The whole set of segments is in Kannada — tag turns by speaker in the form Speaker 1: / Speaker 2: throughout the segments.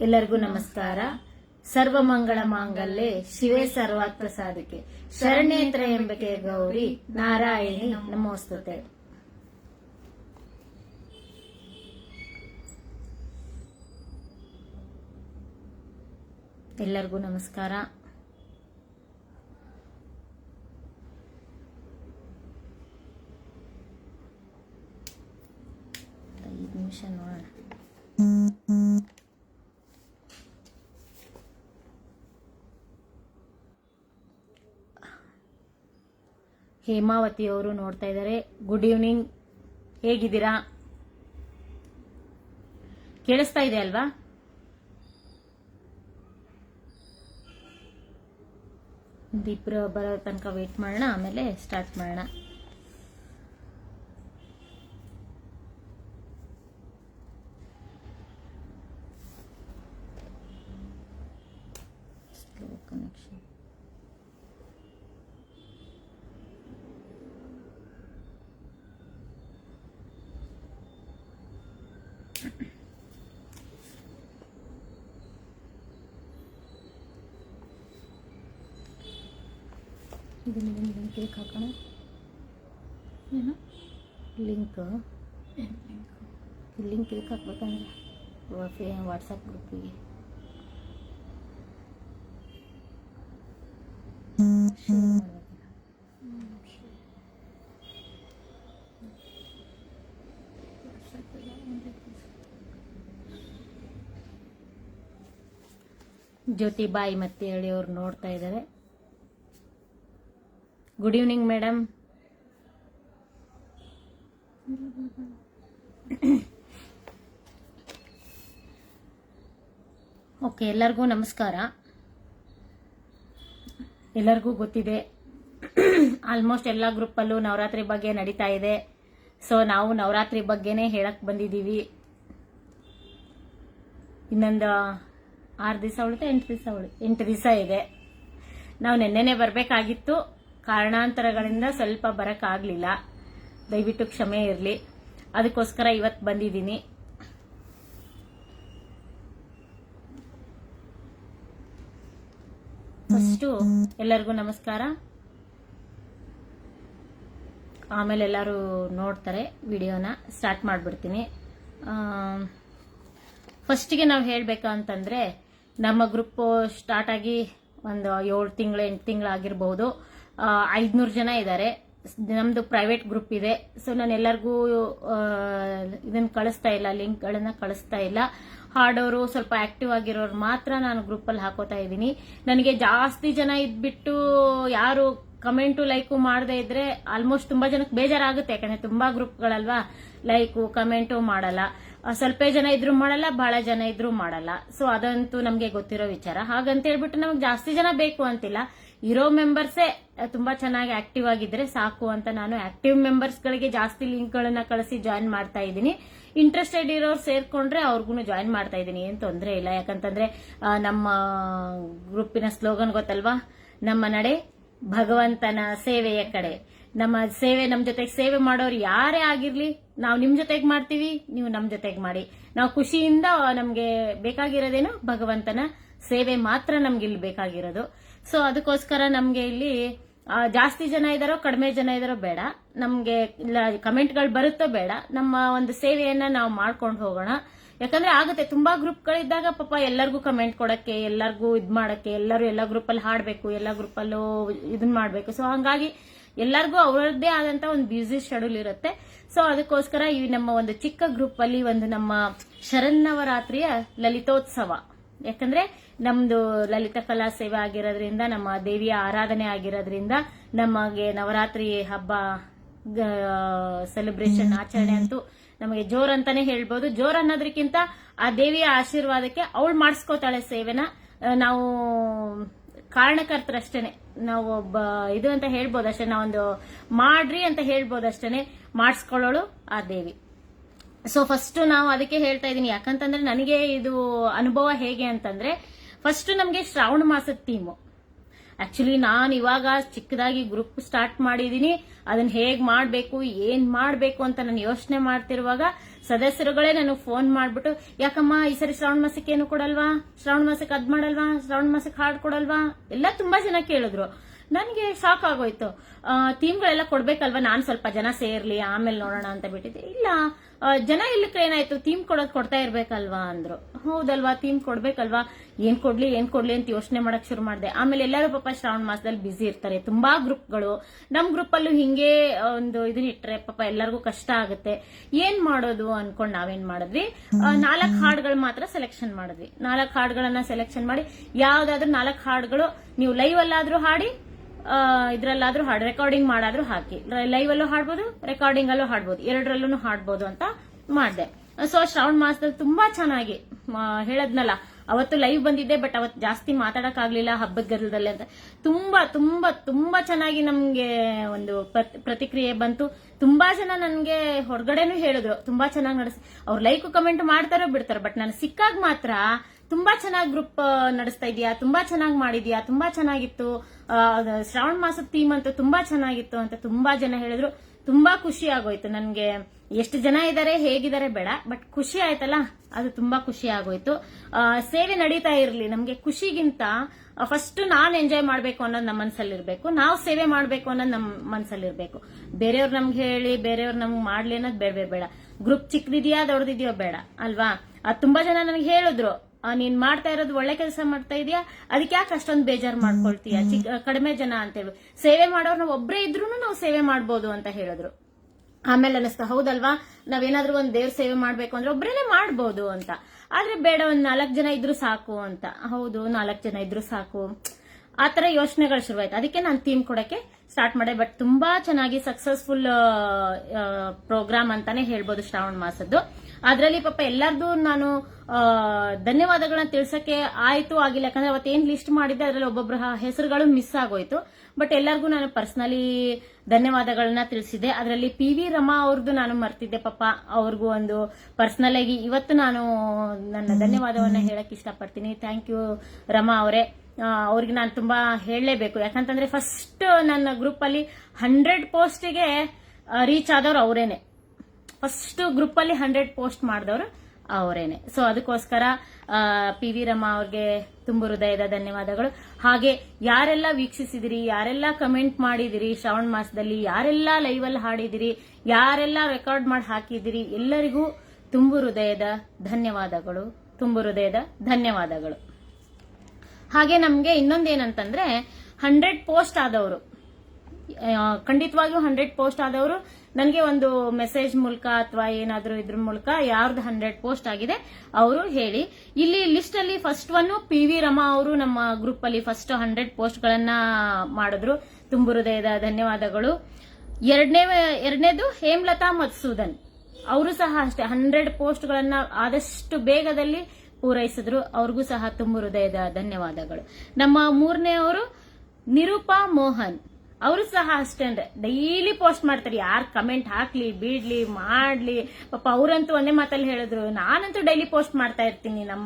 Speaker 1: ಎಲ್ಲರಿಗೂ ನಮಸ್ಕಾರ. ಸರ್ವಮಂಗಳ ಮಾಂಗಲ್ಯೆ. ಶಿವೇ ಸರ್ವಾತ್ಮ ಸಾಧಕೆ ಶರಣ್ಯೇತ್ರ ಎಂಬಕೆ ಗೌರಿ ನಾರಾಯಣಿ ನಮೋಸ್ತುತೆ. ಎಲ್ಲರಿಗೂ ನಮಸ್ಕಾರ. ಐದು ನಿಮಿಷ ನೋಡೋಣ. ಹೇಮಾವತಿ ಅವರು ನೋಡ್ತಾ ಇದ್ದಾರೆ. ಗುಡ್ ಈವ್ನಿಂಗ್ ಹೇಗಿದ್ದೀರಾ? ಕೇಳಿಸ್ತಾ ಇದೆ ಅಲ್ವಾ? ಒಂದಿಬ್ರು ಬರೋ ತನಕ ವೇಟ್ ಮಾಡೋಣ, ಆಮೇಲೆ ಸ್ಟಾರ್ಟ್ ಮಾಡೋಣ. ಇದನ್ನ ಲಿಂಕ್ ಹಾಕೋಣ? ಏನು? ಲಿಂಕ್? ಲಿಂಕ್. ಕ್ಲಿಕ್ ಹಾಕ್ಬೇಕಂದ್ರೆ? ವಾಟ್ಸಪ್ ಗ್ರೂಪಿಗೆ. ಜ್ಯೋತಿ ಬಾಯಿ ಮತ್ತೆ ಹೇಳಿ ಅವ್ರು ನೋಡ್ತಾ ಇದ್ದಾರೆ ಗುಡ್ ಈವ್ನಿಂಗ್ ಮೇಡಮ್ ಓಕೆ ಎಲ್ಲರಿಗೂ ನಮಸ್ಕಾರ. ಎಲ್ಲರಿಗೂ ಗೊತ್ತಿದೆ. ಆಲ್ಮೋಸ್ಟ್ ಎಲ್ಲ ಗ್ರೂಪಲ್ಲೂ ನವರಾತ್ರಿ ಬಗ್ಗೆ ನಡೀತಾ ಇದೆ. ಸೊ ನಾವು ನವರಾತ್ರಿ ಬಗ್ಗೆನೇ ಹೇಳಕ್ ಬಂದಿದ್ದೀವಿ. ಇನ್ನೊಂದು ಆರು ದಿವಸ ಉಳಿತು, ಎಂಟು ದಿವಸ ಉಳಿ, ಎಂಟು ದಿವಸ ಇದೆ. ನಾವು ನಿನ್ನೆನೆ ಬರಬೇಕಾಗಿತ್ತು. ಕಾರಣಾಂತರಗಳಿಂದ ಸ್ವಲ್ಪ ಬರೋಕ್ಕಾಗಲಿಲ್ಲ ದಯವಿಟ್ಟು ಕ್ಷಮೆ ಇರಲಿ. ಅದಕ್ಕೋಸ್ಕರ ಇವತ್ತು ಬಂದಿದ್ದೀನಿ. ಫಸ್ಟು ಎಲ್ಲರಿಗೂ ನಮಸ್ಕಾರ. ಆಮೇಲೆ ಎಲ್ಲರೂ ನೋಡ್ತಾರೆ ವಿಡಿಯೋನ ಸ್ಟಾರ್ಟ್ ಮಾಡಿಬಿಡ್ತೀನಿ. ಫಸ್ಟಿಗೆ ನಾವು ಹೇಳಬೇಕು ಅಂತಂದರೆ ನಮ್ಮ ಗ್ರೂಪ್ ಸ್ಟಾರ್ಟ್ ಆಗಿ ಒಂದು ಏಳು ತಿಂಗಳು ಎಂಟು ತಿಂಗಳಾಗಿರ್ಬೋದು ಐದುನೂರು ಜನ ಇದ್ದಾರೆ ನಮ್ಮದು ಪ್ರೈವೇಟ್ ಗ್ರೂಪ್ ಇದೆ. ಸೊ ನಾನು ಎಲ್ಲರಿಗೂ ಇದನ್ನ ಕಳಿಸ್ತಾ ಇಲ್ಲ, ಲಿಂಕ್ಗಳನ್ನು ಕಳಿಸ್ತಾ ಇಲ್ಲ. ಹಾಡೋರು ಸ್ವಲ್ಪ ಆಕ್ಟಿವ್ ಆಗಿರೋರು ಮಾತ್ರ ನಾನು ಗ್ರೂಪಲ್ಲಿ ಹಾಕೋತಾ ಇದ್ದೀನಿ. ನನಗೆ ಜಾಸ್ತಿ ಜನ ಇದ್ಬಿಟ್ಟು ಯಾರು ಕಮೆಂಟು ಲೈಕು ಮಾಡದೇ ಇದ್ರೆ ಆಲ್ಮೋಸ್ಟ್ ತುಂಬಾ ಜನಕ್ಕೆ ಬೇಜಾರಾಗುತ್ತೆ. ಯಾಕಂದ್ರೆ ತುಂಬಾ ಗ್ರೂಪ್ಗಳಲ್ವಾ ಲೈಕು ಕಮೆಂಟು ಮಾಡಲ್ಲ. ಸ್ವಲ್ಪ ಜನ ಇದ್ರು ಮಾಡಲ್ಲ, ಬಹಳ ಜನ ಇದ್ರು ಮಾಡಲ್ಲ. ಸೊ ಅದಂತೂ ನಮಗೆ ಗೊತ್ತಿರೋ ವಿಚಾರ. ಹಾಗಂತ ಹೇಳ್ಬಿಟ್ಟು ನಮಗೆ ಜಾಸ್ತಿ ಜನ ಬೇಕು ಅಂತಿಲ್ಲ. ಇರೋ ಮೆಂಬರ್ಸೇ ತುಂಬಾ ಚೆನ್ನಾಗಿ ಆಕ್ಟಿವ್ ಆಗಿದ್ರೆ ಸಾಕು ಅಂತ ನಾನು ಆಕ್ಟಿವ್ ಮೆಂಬರ್ಸ್ ಗಳಿಗೆ ಜಾಸ್ತಿ ಲಿಂಕ್ ಗಳನ್ನ ಕಳಿಸಿ ಜಾಯಿನ್ ಮಾಡ್ತಾ ಇದ್ದೀನಿ. ಇಂಟ್ರೆಸ್ಟೆಡ್ ಇರೋರು ಸೇರ್ಕೊಂಡ್ರೆ ಅವ್ರಿಗೂ ಜಾಯಿನ್ ಮಾಡ್ತಾ ಇದ್ದೀನಿ, ಏನ್ ತೊಂದರೆ ಇಲ್ಲ. ಯಾಕಂತಂದ್ರೆ ನಮ್ಮ ಗ್ರೂಪಿನ ಸ್ಲೋಗನ್ ಗೊತ್ತಲ್ವಾ? ನಮ್ಮ ನಡೆ ಭಗವಂತನ ಸೇವೆಯ ಕಡೆ. ನಮ್ಮ ಸೇವೆ ನಮ್ಮ ಜೊತೆಗೆ ಸೇವೆ ಮಾಡೋರು ಯಾರೇ ಆಗಿರ್ಲಿ, ನಾವು ನಿಮ್ ಜೊತೆಗೆ ಮಾಡ್ತೀವಿ, ನೀವು ನಮ್ ಜೊತೆಗೆ ಮಾಡಿ. ನಾವು ಖುಷಿಯಿಂದ ನಮ್ಗೆ ಬೇಕಾಗಿರೋದೇನು ಭಗವಂತನ ಸೇವೆ ಮಾತ್ರ ನಮ್ಗೆ ಇಲ್ಲಿ ಬೇಕಾಗಿರೋದು. ಸೊ ಅದಕ್ಕೋಸ್ಕರ ನಮ್ಗೆ ಇಲ್ಲಿ ಜಾಸ್ತಿ ಜನ ಇದಾರೋ ಕಡಿಮೆ ಜನ ಇದಾರೋ ಬೇಡ. ನಮ್ಗೆ ಇಲ್ಲ, ಕಮೆಂಟ್ಗಳು ಬರುತ್ತೋ ಬೇಡ. ನಮ್ಮ ಒಂದು ಸೇವೆಯನ್ನ ನಾವು ಮಾಡ್ಕೊಂಡು ಹೋಗೋಣ. ಯಾಕಂದ್ರೆ ಆಗುತ್ತೆ, ತುಂಬಾ ಗ್ರೂಪ್ಗಳಿದ್ದಾಗ ಪಾಪ ಎಲ್ಲರಿಗೂ ಕಮೆಂಟ್ ಕೊಡಕ್ಕೆ, ಎಲ್ಲರಿಗೂ ಇದ್ ಮಾಡಕ್ಕೆ, ಎಲ್ಲರೂ ಎಲ್ಲ ಗ್ರೂಪಲ್ಲಿ ಹಾಡ್ಬೇಕು, ಎಲ್ಲ ಗ್ರೂಪಲ್ಲೂ ಇದನ್ ಮಾಡ್ಬೇಕು. ಸೊ ಹಂಗಾಗಿ ಎಲ್ಲರಿಗೂ ಅವರದ್ದೇ ಆದಂತ ಒಂದು ಬ್ಯುಸಿ ಶೆಡ್ಯೂಲ್ ಇರುತ್ತೆ. ಸೊ ಅದಕ್ಕೋಸ್ಕರ ಈ ನಮ್ಮ ಒಂದು ಚಿಕ್ಕ ಗ್ರೂಪ್ ಅಲ್ಲಿ ಒಂದು ನಮ್ಮ ಶರನ್ನವರಾತ್ರಿಯ ಲಲಿತೋತ್ಸವ. ಯಾಕಂದ್ರೆ ನಮ್ದು ಲಲಿತ ಕಲಾ ಸೇವೆ ಆಗಿರೋದ್ರಿಂದ ನಮ್ಮ ದೇವಿಯ ಆರಾಧನೆ ಆಗಿರೋದ್ರಿಂದ ನಮಗೆ ನವರಾತ್ರಿ ಹಬ್ಬ ಸೆಲೆಬ್ರೇಷನ್ ಆಚರಣೆ ಅಂತೂ ನಮಗೆ ಜೋರ್ ಅಂತಾನೆ ಹೇಳ್ಬೋದು. ಜೋರ್ ಅನ್ನೋದಕ್ಕಿಂತ ಆ ದೇವಿಯ ಆಶೀರ್ವಾದಕ್ಕೆ ಅವಳು ಮಾಡಿಸ್ಕೋತಾಳೆ ಸೇವೆನ. ನಾವು ಕಾರಣಕರ್ತರಷ್ಟೇನೆ. ನಾವು ಒಬ್ಬ ಇದು ಅಂತ ಹೇಳ್ಬೋದು ಅಷ್ಟೇ ನಾವೊಂದು ಮಾಡ್ರಿ ಅಂತ ಹೇಳ್ಬೋದು ಅಷ್ಟೇನೆ ಮಾಡಿಸ್ಕೊಳ್ಳೋಳು ಆ ದೇವಿ. ಸೊ ಫಸ್ಟ್ ನಾವು ಅದಕ್ಕೆ ಹೇಳ್ತಾ ಇದ್ದೀನಿ. ಯಾಕಂತಂದ್ರೆ ನನಗೆ ಇದು ಅನುಭವ ಹೇಗೆ ಅಂತಂದ್ರೆ ಫಸ್ಟ್ ನಮಗೆ ಶ್ರಾವಣ ಮಾಸದ ಥೀಮು ಆಕ್ಚುಲಿ ನಾನು ಇವಾಗ ಚಿಕ್ಕದಾಗಿ ಗ್ರೂಪ್ ಸ್ಟಾರ್ಟ್ ಮಾಡಿದೀನಿ. ಅದನ್ನ ಹೇಗ್ ಮಾಡ್ಬೇಕು, ಏನ್ ಮಾಡ್ಬೇಕು ಅಂತ ನಾನು ಯೋಚನೆ ಮಾಡ್ತಿರುವಾಗ ಸದಸ್ಯರುಗಳೇ ನನಗೆ ಫೋನ್ ಮಾಡ್ಬಿಟ್ಟು, ಯಾಕಮ್ಮ, ಈ ಸರಿ ಶ್ರಾವಣ ಮಾಸಕ್ಕೆ ಏನು ಕೊಡಲ್ವಾ? ಶ್ರಾವಣ ಮಾಸಕ್ಕೆ ಅದ್ ಮಾಡಲ್ವಾ? ಶ್ರಾವಣ ಮಾಸಕ್ಕೆ ಹಾಡ್ ಕೊಡಲ್ವಾ? ಎಲ್ಲ ತುಂಬಾ ಜನ ಕೇಳಿದ್ರು. ನನಗೆ ಸಾಕಾಗೋಯ್ತು. ಥೀಮ್ಗಳೆಲ್ಲ ಕೊಡ್ಬೇಕಲ್ವಾ? ನಾನು ಸ್ವಲ್ಪ ಜನ ಸೇರ್ಲಿ, ಆಮೇಲೆ ನೋಡೋಣ ಅಂತ ಬಿಟ್ಟಿದ್ದೆ. ಇಲ್ಲ ಜನ ಇಲ್ಲಕ್ಕೆ ಏನಾಯ್ತು ಥೀಮ್ ಕೊಡೋದು ಕೊಡ್ತಾ ಇರ್ಬೇಕಲ್ವಾ ಅಂದ್ರು. ಹೌದಲ್ವಾ ಥೀಮ್ ಕೊಡ್ಬೇಕಲ್ವಾ? ಏನ್ ಕೊಡ್ಲಿ ಏನ್ ಕೊಡ್ಲಿ ಅಂತ ಯೋಚನೆ ಮಾಡಕ್ ಶುರು ಮಾಡಿದೆ. ಆಮೇಲೆ ಎಲ್ಲರೂ ಪಾಪ ಶ್ರಾವಣ ಮಾಸದಲ್ಲಿ ಬ್ಯುಸಿ ಇರ್ತಾರೆ. ತುಂಬಾ ಗ್ರೂಪ್ಗಳು ನಮ್ ಗ್ರೂಪ್ ಅಲ್ಲೂ ಹಿಂಗೆ ಒಂದು ಇದನ್ನ ಇಟ್ರೆ ಪಾಪ ಎಲ್ಲರಿಗೂ ಕಷ್ಟ ಆಗುತ್ತೆ. ಏನ್ ಮಾಡೋದು ಅನ್ಕೊಂಡ್ ನಾವೇನ್ ಮಾಡಿದ್ವಿ? ನಾಲ್ಕು ಹಾಡುಗಳು ಮಾತ್ರ ಸೆಲೆಕ್ಷನ್ ಮಾಡಿದ್ವಿ. ನಾಲ್ಕು ಹಾಡುಗಳನ್ನ ಸೆಲೆಕ್ಷನ್ ಮಾಡಿ, ಯಾವ್ದಾದ್ರು ನಾಲ್ಕು ಹಾಡುಗಳು ನೀವು ಲೈವ್ ಅಲ್ಲಾದ್ರೂ ಹಾಡಿ ಇದ್ರಲ್ಲಾದ್ರೂ ಹಾಡು ರೆಕಾರ್ಡಿಂಗ್ ಮಾಡಾದ್ರೂ ಹಾಕಿ. ಲೈವ್ ಅಲ್ಲೂ ಹಾಡ್ಬೋದು ರೆಕಾರ್ಡಿಂಗ್ ಅಲ್ಲೂ ಹಾಡ್ಬೋದು. ಎರಡರಲ್ಲೂ ಹಾಡ್ಬೋದು ಅಂತ ಮಾಡಿದೆ. ಸೊ ಶ್ರಾವಣ ಮಾಸದಲ್ಲಿ ತುಂಬಾ ಚೆನ್ನಾಗಿ ಹೇಳದ್ನಲ್ಲ. ಅವತ್ತು ಲೈವ್ ಬಂದಿದ್ದೆ ಬಟ್ ಅವತ್ತು ಜಾಸ್ತಿ ಮಾತಾಡಕ್ ಆಗ್ಲಿಲ್ಲ ಹಬ್ಬದ ಗದ್ದಲದಲ್ಲಿ ಅಂತ. ತುಂಬಾ ತುಂಬಾ ತುಂಬಾ ಚೆನ್ನಾಗಿ ನಮ್ಗೆ ಒಂದು ಪ್ರತಿಕ್ರಿಯೆ ಬಂತು. ತುಂಬಾ ಜನ ನನ್ಗೆ ಹೊರಗಡೆನು ಹೇಳಿದ್ರು. ತುಂಬಾ ಚೆನ್ನಾಗಿ ನಡೆಸಿ, ಅವ್ರು ಲೈಕ್ ಕಮೆಂಟ್ ಮಾಡ್ತಾರೋ ಬಿಡ್ತಾರೋ ಬಟ್ ನಾನು ಸಿಕ್ಕಾಗ ಮಾತ್ರ ತುಂಬಾ ಚೆನ್ನಾಗಿ ಗ್ರೂಪ್ ನಡೆಸ್ತಾ ಇದೀಯಾ? ತುಂಬಾ ಚೆನ್ನಾಗಿ ಮಾಡಿದ್ಯಾ? ತುಂಬಾ ಚೆನ್ನಾಗಿತ್ತು. ಶ್ರಾವಣ ಮಾಸದ ಥೀಮ್ ಅಂತೂ ತುಂಬಾ ಚೆನ್ನಾಗಿತ್ತು ಅಂತ ತುಂಬಾ ಜನ ಹೇಳಿದ್ರು. ತುಂಬಾ ಖುಷಿ ಆಗೋಯ್ತು ನನ್ಗೆ. ಎಷ್ಟು ಜನ ಇದ್ದಾರೆ ಹೇಗಿದ್ದಾರೆ ಬೇಡ ಬಟ್ ಖುಷಿ ಆಯ್ತಲ್ಲ? ಅದು ತುಂಬಾ ಖುಷಿ ಆಗೋಯ್ತು. ಸೇವೆ ನಡೀತಾ ಇರ್ಲಿ, ನಮ್ಗೆ ಖುಷಿಗಿಂತ ಫಸ್ಟ್ ನಾನ್ ಎಂಜಾಯ್ ಮಾಡ್ಬೇಕು ಅನ್ನೋದು ನಮ್ಮ ಮನ್ಸಲ್ಲಿರ್ಬೇಕು. ನಾವು ಸೇವೆ ಮಾಡ್ಬೇಕು ಅನ್ನೋದು ನಮ್ಮ ಮನ್ಸಲ್ಲಿರ್ಬೇಕು. ಬೇರೆಯವ್ರು ನಮ್ಗೆ ಹೇಳಿ, ಬೇರೆಯವ್ರು ನಮ್ಗೆ ಮಾಡ್ಲಿ ಅನ್ನೋದು ಬೇಡ ಬೇಡ. ಗ್ರೂಪ್ ಚಿಕ್ಕದಿದೆಯಾ ದೊಡ್ಡದಿದೆಯೋ ಬೇಡ, ಅಲ್ವಾ? ಅದು ತುಂಬಾ ಜನ ನನಗೆ ಹೇಳಿದ್ರು. ನೀನ್ ಮಾಡ್ತಾ ಇರೋದು ಒಳ್ಳೆ ಕೆಲಸ ಮಾಡ್ತಾ ಇದೀಯಾ? ಅದಕ್ಕೆ ಯಾಕೆ ಅಷ್ಟೊಂದು ಬೇಜಾರು ಮಾಡ್ಕೊಳ್ತೀಯ? ಚಿಕ್ಕ ಕಡಿಮೆ ಜನ ಅಂತ ಹೇಳಿ ಸೇವೆ ಮಾಡೋರು ನಾವು ಒಬ್ಬರೇ ಇದ್ರು ನಾವು ಸೇವೆ ಮಾಡ್ಬೋದು ಅಂತ ಹೇಳಿದ್ರು. ಆಮೇಲೆ ಅನಿಸ್ತಾ ಹೌದಲ್ವಾ? ನಾವೇನಾದ್ರೂ ಒಂದ್ ದೇವ್ರ ಸೇವೆ ಮಾಡ್ಬೇಕು ಅಂದ್ರೆ ಒಬ್ರೇನೆ ಮಾಡ್ಬೋದು ಅಂತ. ಆದ್ರೆ ಬೇಡ ಒಂದ್ ನಾಲ್ಕು ಜನ ಇದ್ರು ಸಾಕು ಅಂತ. ಹೌದು ನಾಲ್ಕು ಜನ ಇದ್ರು ಸಾಕು. ಆತರ ತರ ಯೋಚನೆಗಳು ಶುರುವಾಯ್ತು. ಅದಕ್ಕೆ ನಾನು ಥೀಮ್ ಕೊಡಕ್ಕೆ ಸ್ಟಾರ್ಟ್ ಮಾಡಿದೆ ಬಟ್ ತುಂಬಾ ಚೆನ್ನಾಗಿ ಸಕ್ಸಸ್ಫುಲ್ ಪ್ರೋಗ್ರಾಮ್ ಅಂತಾನೆ ಹೇಳ್ಬೋದು ಶ್ರಾವಣ ಮಾಸದ್ದು. ಅದರಲ್ಲಿ ಪಾಪ ಎಲ್ಲಾರ್ದು ನಾನು ಧನ್ಯವಾದಗಳನ್ನ ತಿಳ್ಸಕ್ಕೆ ಆಯ್ತು, ಆಗಿಲ್ಲ. ಯಾಕಂದ್ರೆ ಅವತ್ತೇನ್ ಲಿಸ್ಟ್ ಮಾಡಿದ್ದೆ, ಅದರಲ್ಲಿ ಒಬ್ಬೊಬ್ಬರ ಹೆಸರುಗಳು ಮಿಸ್ ಆಗೋಯ್ತು. ಬಟ್ ಎಲ್ಲರಿಗೂ ನಾನು ಪರ್ಸನಲಿ ಧನ್ಯವಾದಗಳನ್ನ ತಿಳಿಸಿದೆ ಅದರಲ್ಲಿ ಪಿ ವಿ ರಮಾ ಅವ್ರದ್ದು ನಾನು ಮರ್ತಿದ್ದೆ, ಪಾಪ. ಅವ್ರಿಗೂ ಒಂದು ಪರ್ಸನಲ್ ಆಗಿ ಇವತ್ತು ನಾನು ನನ್ನ ಧನ್ಯವಾದವನ್ನ ಹೇಳಕ್ ಇಷ್ಟಪಡ್ತೀನಿ. ಥ್ಯಾಂಕ್ ಯು ರಮಾ ಅವರೇ. ಅವ್ರಿಗೆ ನಾನು ತುಂಬಾ ಹೇಳಲೇಬೇಕು. ಯಾಕಂತಂದ್ರೆ ಫಸ್ಟ್ ನನ್ನ ಗ್ರೂಪ್ ಅಲ್ಲಿ ಹಂಡ್ರೆಡ್ ಪೋಸ್ಟ್ಗೆ ರೀಚ್ ಆದವ್ರು ಅವರೇನೆ. ಫಸ್ಟ್ ಗ್ರೂಪ್ ಅಲ್ಲಿ ಹಂಡ್ರೆಡ್ ಪೋಸ್ಟ್ ಮಾಡಿದವರು. ಅವರೇನೆ. ಸೊ ಅದಕ್ಕೋಸ್ಕರ ಪಿ ವಿ ರಮ ಅವ್ರಿಗೆ ತುಂಬು ಹೃದಯದ ಧನ್ಯವಾದಗಳು. ಹಾಗೆ, ಯಾರೆಲ್ಲ ವೀಕ್ಷಿಸಿದಿರಿ, ಯಾರೆಲ್ಲ ಕಮೆಂಟ್ ಮಾಡಿದಿರಿ ಶ್ರಾವಣ ಮಾಸದಲ್ಲಿ, ಯಾರೆಲ್ಲ ಲೈವ್ ಅಲ್ಲಿ ಹಾಡಿದಿರಿ, ಯಾರೆಲ್ಲ ರೆಕಾರ್ಡ್ ಮಾಡಿ ಹಾಕಿದಿರಿ, ಎಲ್ಲರಿಗೂ ತುಂಬು ಹೃದಯದ ಧನ್ಯವಾದಗಳು. ತುಂಬು ಹೃದಯದ ಧನ್ಯವಾದಗಳು. ಹಾಗೆ ನಮ್ಗೆ ಇನ್ನೊಂದೇನಂತಂದ್ರೆ ಹಂಡ್ರೆಡ್ ಪೋಸ್ಟ್ ಆದವರು. ಖಂಡಿತವಾಗಿಯೂ ಹಂಡ್ರೆಡ್ ಪೋಸ್ಟ್ ಆದವರು, ನನಗೆ ಒಂದು ಮೆಸೇಜ್ ಮೂಲಕ ಅಥವಾ ಏನಾದರೂ ಇದ್ರ ಮೂಲಕ ಯಾರ್ದು ಹಂಡ್ರೆಡ್ ಪೋಸ್ಟ್ ಆಗಿದೆ, ಅವರು ಹೇಳಿ. ಇಲ್ಲಿ ಲಿಸ್ಟ್ ಅಲ್ಲಿ first one P V Rama ಅವರು ನಮ್ಮ ಗ್ರೂಪ್ ಅಲ್ಲಿ ಫಸ್ಟ್ ಹಂಡ್ರೆಡ್ ಪೋಸ್ಟ್ ಗಳನ್ನ ಮಾಡಿದ್ರು. ತುಂಬು ಹೃದಯದ ಧನ್ಯವಾದಗಳು. ಎರಡನೇ, ಎರಡನೇದು ಹೇಮಲತಾ ಮಧುಸೂದನ್. ಅವರು ಸಹ ಅಷ್ಟೇ ಹಂಡ್ರೆಡ್ ಪೋಸ್ಟ್ ಗಳನ್ನ ಆದಷ್ಟು ಬೇಗದಲ್ಲಿ ಪೂರೈಸಿದ್ರು. ಅವ್ರಿಗೂ ಸಹ ತುಂಬು ಹೃದಯದ ಧನ್ಯವಾದಗಳು. ನಮ್ಮ ಮೂರನೇ ಅವರು ನಿರೂಪಾ ಮೋಹನ್. ಅವರು ಸಹ ಅಷ್ಟೇ ಡೈಲಿ ಪೋಸ್ಟ್ ಮಾಡ್ತಾರೆ. ಯಾರು ಕಮೆಂಟ್ ಹಾಕ್ಲಿ ಬಿಡ್ಲಿ ಮಾಡ್ಲಿ, ಪಾಪ ಅವರಂತೂ ಒಂದೇ ಮಾತಲ್ಲಿ ಹೇಳಿದ್ರು. ನಾನಂತೂ ಡೈಲಿ ಪೋಸ್ಟ್ ಮಾಡ್ತಾ ಇರ್ತೀನಿ. ನಮ್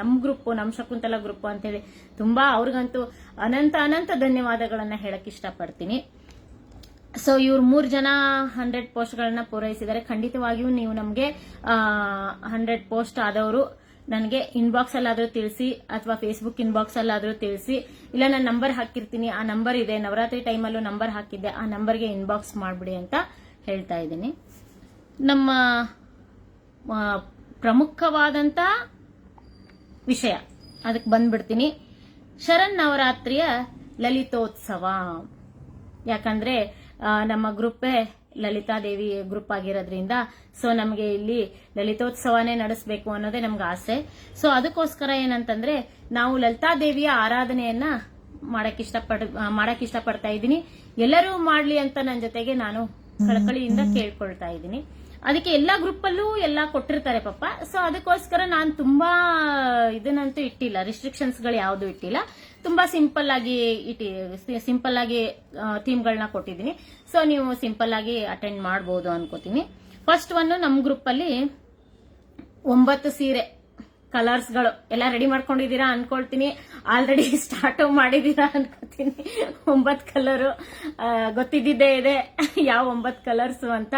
Speaker 1: ನಮ್ ಗ್ರೂಪ್ ನಮ್ ಶಕುಂತಲ ಗ್ರೂಪ್ ಅಂತ ಹೇಳಿ ತುಂಬಾ ಅವ್ರಿಗಂತೂ ಅನಂತ ಅನಂತ ಧನ್ಯವಾದಗಳನ್ನ ಹೇಳಕ್ ಇಷ್ಟಪಡ್ತೀನಿ. ಸೊ ಇವ್ರು ಮೂರು ಜನ ಹಂಡ್ರೆಡ್ ಪೋಸ್ಟ್ಗಳನ್ನ ಪೂರೈಸಿದ್ದಾರೆ ಖಂಡಿತವಾಗಿಯೂ ನೀವು ನಮಗೆ ಹಂಡ್ರೆಡ್ ಪೋಸ್ಟ್ ಆದವರು ನನಗೆ ಇನ್ಬಾಕ್ಸ್ ಅಲ್ಲಾದ್ರೂ ತಿಳಿಸಿ ಅಥವಾ ಫೇಸ್ಬುಕ್ ಇನ್ಬಾಕ್ಸ್ ಅಲ್ಲಾದ್ರೂ ತಿಳಿಸಿ. ಇಲ್ಲ, ನಾನು ನಂಬರ್ ಹಾಕಿರ್ತೀನಿ. ಆ ನಂಬರ್ ಇದೆ. ನವರಾತ್ರಿ ಟೈಮಲ್ಲೂ ನಂಬರ್ ಹಾಕಿದ್ದೆ. ಆ ನಂಬರ್ಗೆ ಇನ್ಬಾಕ್ಸ್ ಮಾಡಿಬಿಡಿ ಅಂತ ಹೇಳ್ತಾ ಇದ್ದೀನಿ. ನಮ್ಮ ಪ್ರಮುಖವಾದಂಥ ವಿಷಯ. ಅದಕ್ಕೆ ಬಂದ್ಬಿಡ್ತೀನಿ. ಶರಣ್ ನವರಾತ್ರಿಯ ಲಲಿತೋತ್ಸವ. ಯಾಕಂದ್ರೆ ನಮ್ಮ ಗ್ರೂಪೇ ಲಲಿತಾದೇವಿ ಗ್ರೂಪ್ ಆಗಿರೋದ್ರಿಂದ ಸೊ ನಮಗೆ ಇಲ್ಲಿ ಲಲಿತೋತ್ಸವನೇ ನಡೆಸಬೇಕು ಅನ್ನೋದೇ ನಮ್ಗೆ ಆಸೆ. ಸೊ ಅದಕ್ಕೋಸ್ಕರ ಏನಂತಂದ್ರೆ ನಾವು ಲಲಿತಾ ದೇವಿಯ ಆರಾಧನೆಯನ್ನ ಮಾಡಕ್ ಇಷ್ಟಪಡ್ ಮಾಡಕ್ ಇಷ್ಟಪಡ್ತಾ ಇದ್ದೀನಿ. ಎಲ್ಲರೂ ಮಾಡ್ಲಿ ಅಂತ ನನ್ನ ಜೊತೆಗೆ ನಾನು ಕಳಕಳಿಯಿಂದ ಕೇಳ್ಕೊಳ್ತಾ ಇದ್ದೀನಿ. ಅದಕ್ಕೆ ಎಲ್ಲಾ ಗ್ರೂಪ್ ಅಲ್ಲೂ ಎಲ್ಲಾ ಕೊಟ್ಟಿರ್ತಾರೆ ಪಾಪ. ಸೊ ಅದಕ್ಕೋಸ್ಕರ ನಾನು ತುಂಬಾ ಇದನ್ನಂತೂ ಇಟ್ಟಿಲ್ಲ ರಿಸ್ಟ್ರಿಕ್ಷನ್ಸ್ಗಳು ಯಾವ್ದು ಇಟ್ಟಿಲ್ಲ. ತುಂಬಾ ಸಿಂಪಲ್ ಆಗಿ ಇಟ್ಟಿ ಸಿಂಪಲ್ ಆಗಿ ಥೀಮ್ಗಳನ್ನ ಕೊಟ್ಟಿದ್ದೀನಿ. ಸೊ ನೀವು ಸಿಂಪಲ್ ಆಗಿ ಅಟೆಂಡ್ ಮಾಡಬಹುದು ಅನ್ಕೋತೀನಿ. ಫಸ್ಟ್ ಒನ್ ನಮ್ಮ ಗ್ರೂಪ್ ಅಲ್ಲಿ ಒಂಬತ್ತು ಸೀರೆ ಕಲರ್ಸ್ಗಳು ಎಲ್ಲ ರೆಡಿ ಮಾಡ್ಕೊಂಡಿದ್ದೀರಾ ಅನ್ಕೊಳ್ತೀನಿ. ಆಲ್ರೆಡಿ ಸ್ಟಾರ್ಟ್ ಮಾಡಿದೀರಾ ಅನ್ಕೋತೀನಿ ಒಂಬತ್ ಕಲರು ಗೊತ್ತಿದ್ದಿದ್ದೇ ಇದೆ. ಯಾವ ಒಂಬತ್ ಕಲರ್ಸ್ ಅಂತ.